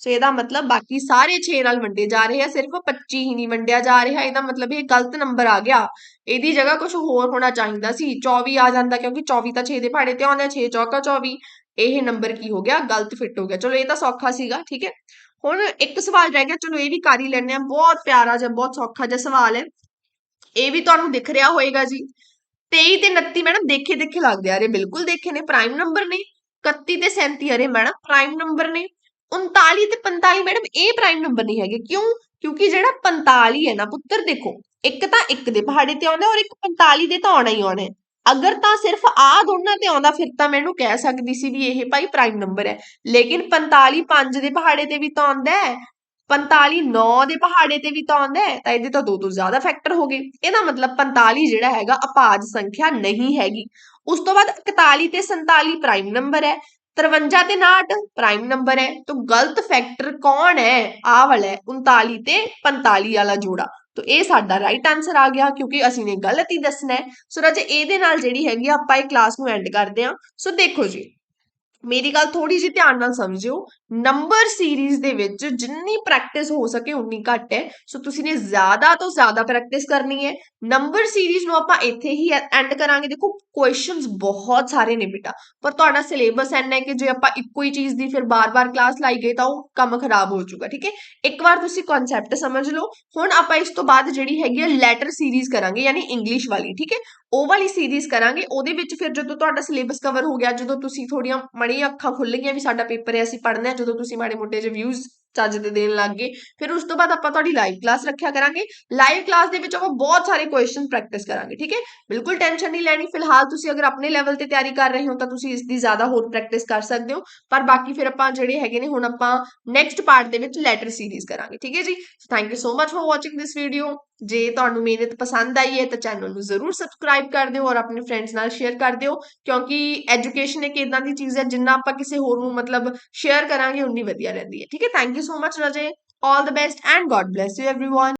ਸੋ ਇਹਦਾ ਮਤਲਬ ਬਾਕੀ ਸਾਰੇ 6 ਨਾਲ ਵੰਡੇ ਜਾ ਰਹੇ ਆ, ਸਿਰਫ 25 ਹੀ ਨਹੀਂ ਵੰਡਿਆ ਜਾ ਰਿਹਾ, ਇਹਦਾ ਮਤਲਬ ਇਹ ਗਲਤ ਨੰਬਰ ਆ ਗਿਆ। ਇਹਦੀ ਜਗ੍ਹਾ ਕੁਝ ਹੋਰ ਹੋਣਾ ਚਾਹੀਦਾ ਸੀ 24 ਆ ਜਾਂਦਾ ਕਿਉਂਕਿ 24 ਤਾਂ 6 ਦੇ ਪਹਾੜੇ ਤੇ ਆਉਂਦਾ 6 ਚੌਕਾ 24 ਇਹ ਨੰਬਰ ਕੀ ਹੋ ਗਿਆ? ਗਲਤ ਫਿੱਟ ਹੋ ਗਿਆ। ਚਲੋ, ਇਹ ਤਾਂ ਸੌਖਾ ਸੀਗਾ, ਠੀਕ ਹੈ? ਹੁਣ ਇੱਕ ਸਵਾਲ ਰਹਿ ਗਿਆ, ਚਲੋ, ਇਹ ਵੀ ਕਰ ਹੀ ਲੈਣੇ ਆ ਬਹੁਤ ਪਿਆਰਾ ਜਿਹਾ, ਬਹੁਤ ਸੌਖਾ ਜਿਹਾ ਸਵਾਲ ਹੈ। ਇਹ ਵੀ ਤੁਹਾਨੂੰ ਦਿਖ ਰਿਹਾ ਹੋਏਗਾ ਜੀ। 23 ਤੇ 29 ਮੈਡਮ ਦੇਖੇ ਦੇਖੇ ਲੱਗਦੇ ਆ ਰੇ ਬਿਲਕੁਲ ਦੇਖੇ ਨੇ ਪ੍ਰਾਈਮ ਨੰਬਰ ਨੇ 31 ਤੇ 37 ਅਰੇ ਮੈਡਮ ਪ੍ਰਾਈਮ ਨੰਬਰ ਨੇ 39 ਤੇ 45 ਮੈਡਮ ਇਹ ਪ੍ਰਾਈਮ ਨੰਬਰ ਨਹੀਂ ਹੈਗੇ, ਕਿਉਂ? ਕਿਉਂਕਿ ਜਿਹੜਾ 45 ਹੈ ਨਾ ਪੁੱਤਰ, ਦੇਖੋ, ਇੱਕ ਤਾਂ ਇੱਕ ਦੇ ਪਹਾੜੇ ਤੇ ਆਉਂਦਾ ਔਰ ਇੱਕ 45 ਦੇ ਤਾਂ ਆਉਣਾ ਹੀ ਆਉਣਾ ਹੈ। ਅਗਰ ਤਾਂ ਸਿਰਫ ਆ ਦੋਨਾਂ ਤੇ ਆਉਂਦਾ, ਫਿਰ ਤਾਂ ਮੈਨੂੰ ਕਹਿ ਸਕਦੀ ਸੀ ਵੀ ਇਹ ਭਾਈ ਪ੍ਰਾਈਮ ਨੰਬਰ ਹੈ। ਲੇਕਿਨ 45 5 ਦੇ ਪਹਾੜੇ ਤੇ ਵੀ ਤਾਂ ਆਉਂਦਾ ਹੈ 45 9 ਦੇ ਪਹਾੜੇ ਤੇ ਵੀ ਤਾਂ ਆਉਂਦਾ ਹੈ, ਤਾਂ ਇਹਦੇ ਤਾਂ ਦੋ ਤੋਂ ਜ਼ਿਆਦਾ ਫੈਕਟਰ ਹੋ ਗਏ। ਇਹਦਾ ਮਤਲਬ 45 ਜਿਹੜਾ ਹੈਗਾ ਅਪਾਜ ਸੰਖਿਆ ਨਹੀਂ ਹੈਗੀ। ਉਸ ਤੋਂ ਬਾਅਦ 41 ਤੇ 47 ਪ੍ਰਾਈਮ ਨੰਬਰ ਹੈ 53 ਤੇ 59 ਪ੍ਰਾਈਮ ਨੰਬਰ ਹੈ। ਤਾਂ ਗਲਤ ਫੈਕਟਰ ਕੌਣ ਹੈ? ਆਹ ਵਾਲਾ ਹੈ 39 ਤੇ 45 ਵਾਲਾ ਜੋੜਾ। ਤਾਂ ਇਹ ਸਾਡਾ ਰਾਈਟ ਆਨਸਰ ਆ ਗਿਆ, ਕਿਉਂਕਿ ਅਸੀਂ ਨੇ ਗਲਤ ਹੀ ਦੱਸਣਾ ਹੈ। ਸੋ ਰਾਜੇ, ਇਹਦੇ ਨਾਲ ਜਿਹੜੀ ਹੈਗੀ ਆਪਾਂ ਇਹ ਕਲਾਸ ਨੂੰ ਐਂਡ ਕਰਦੇ ਹਾਂ। ਸੋ ਦੇਖੋ ਜੀ, ਮੇਰੀ ਗੱਲ ਥੋੜੀ ਜਿਹੀ ਧਿਆਨ ਨਾਲ ਸਮਝਿਓ। ਨੰਬਰ ਸੀਰੀਜ਼ ਦੇ ਵਿੱਚ ਜਿੰਨੀ ਪ੍ਰੈਕਟਿਸ ਹੋ ਸਕੇ ਉਨੀ ਘੱਟ ਹੈ। ਸੋ ਤੁਸੀਂ ਨੇ ਜ਼ਿਆਦਾ ਤੋਂ ਜ਼ਿਆਦਾ ਪ੍ਰੈਕਟਿਸ ਕਰਨੀ ਹੈ। ਨੰਬਰ ਸੀਰੀਜ਼ ਨੂੰ ਆਪਾਂ ਇੱਥੇ ਹੀ ਐਂਡ ਕਰਾਂਗੇ। ਦੇਖੋ ਕੁਐਸਚਨਸ ਬਹੁਤ ਸਾਰੇ ਨੇ ਬੇਟਾ। ਪਰ ਤੁਹਾਡਾ ਸਿਲੇਬਸ ਐਨਾ ਹੈ ਕਿ ਜੇ ਆਪਾਂ ਇੱਕੋ ਹੀ ਚੀਜ਼ ਦੀ ਫਿਰ ਬਾਰ-ਬਾਰ ਕਲਾਸ ਲਾਈ ਗਏ ਤਾਂ ਉਹ ਕੰਮ ਖਰਾਬ ਹੋ ਜਾਊਗਾ, ਠੀਕ ਹੈ? ਇੱਕ ਵਾਰ ਤੁਸੀਂ ਕਨਸੈਪਟ ਸਮਝ ਲਓ। ਹੁਣ ਆਪਾਂ ਇਸ ਤੋਂ ਬਾਅਦ ਜਿਹੜੀ ਹੈਗੀ ਹੈ ਲੈਟਰ ਸੀਰੀਜ਼ ਕਰਾਂਗੇ, ਯਾਨੀ ਇੰਗਲਿਸ਼ ਵਾਲੀ, ਠੀਕ ਹੈ? ਉਹ ਵਾਲੀ ਸੀਰੀਜ਼ ਕਰਾਂਗੇ। ਉਹਦੇ ਵਿੱਚ ਫਿਰ ਜਦੋਂ ਤੁਹਾਡਾ ਸਿਲੇਬਸ ਕਵਰ ਹੋ ਗਿਆ, ਜਦੋਂ ਤੁਸੀਂ ਥੋੜੀਆਂ ਮੜੀਆਂ ਅੱਖਾਂ ਖੁੱਲ ਗਈਆਂ ਵੀ ਸਾਡਾ ਪੇਪਰ ਹੈ, ਅਸੀਂ ਪੜ੍ਹਨਾ ਜਦੋਂ ਤੁਸੀਂ ਮਾੜੇ ਮੋਟੇ ਜਿਹੇ ਵਿਊਜ਼ ਚੱਜ ਦੇ ਦੇਣ ਲੱਗ ਗਏ, ਫਿਰ ਉਸ ਤੋਂ ਬਾਅਦ ਆਪਾਂ ਤੁਹਾਡੀ ਲਾਈਵ ਕਲਾਸ ਰੱਖਿਆ ਕਰਾਂਗੇ। ਲਾਈਵ ਕਲਾਸ ਦੇ ਵਿੱਚ ਆਪਾਂ ਬਹੁਤ ਸਾਰੇ ਕੁਐਸਚਨ ਪ੍ਰੈਕਟਿਸ ਕਰਾਂਗੇ, ਠੀਕ ਹੈ? ਬਿਲਕੁਲ ਟੈਨਸ਼ਨ ਨਹੀਂ ਲੈਣੀ, ਫਿਲਹਾਲ ਤੁਸੀਂ ਅਗਰ ਆਪਣੇ ਲੈਵਲ ਤੇ ਤਿਆਰੀ ਕਰ ਰਹੇ ਹੋ ਤਾਂ ਤੁਸੀਂ ਇਸ ਦੀ ਜ਼ਿਆਦਾ ਹੋਰ ਪ੍ਰੈਕਟਿਸ ਕਰ ਸਕਦੇ ਹੋ। ਪਰ ਬਾਕੀ ਫਿਰ ਆਪਾਂ ਜਿਹੜੇ ਹੈਗੇ ਨੇ, ਹੁਣ ਆਪਾਂ ਨੈਕਸਟ ਪਾਰਟ ਦੇ ਵਿੱਚ ਲੈਟਰ ਸੀਰੀਜ਼ ਕਰਾਂਗੇ, ਠੀਕ ਹੈ ਜੀ? Thank you so much for watching this video ਜੇ ਤੁਹਾਨੂੰ ਮਿਹਨਤ ਪਸੰਦ ਆਈ ਹੈ ਤਾਂ ਚੈਨਲ ਨੂੰ ਜ਼ਰੂਰ ਸਬਸਕ੍ਰਾਈਬ ਕਰ ਦਿਓ ਔਰ ਆਪਣੇ ਫਰੈਂਡਸ ਨਾਲ ਸ਼ੇਅਰ ਕਰ ਦਿਓ ਕਿਉਂਕਿ ਐਜੂਕੇਸ਼ਨ ਇੱਕ ਇਦਾਂ ਦੀ ਚੀਜ਼ ਹੈ ਜਿੰਨਾ ਆਪਾਂ ਕਿਸੇ ਹੋਰ ਨੂੰ ਮਤਲਬ ਸ਼ੇਅਰ ਕਰਾਂਗੇ ਉਨੀ ਵਧੀਆ ਰਹਿੰਦੀ ਹੈ ਠੀਕ ਹੈ thank you so much ਰਜੇ all the best and God bless you everyone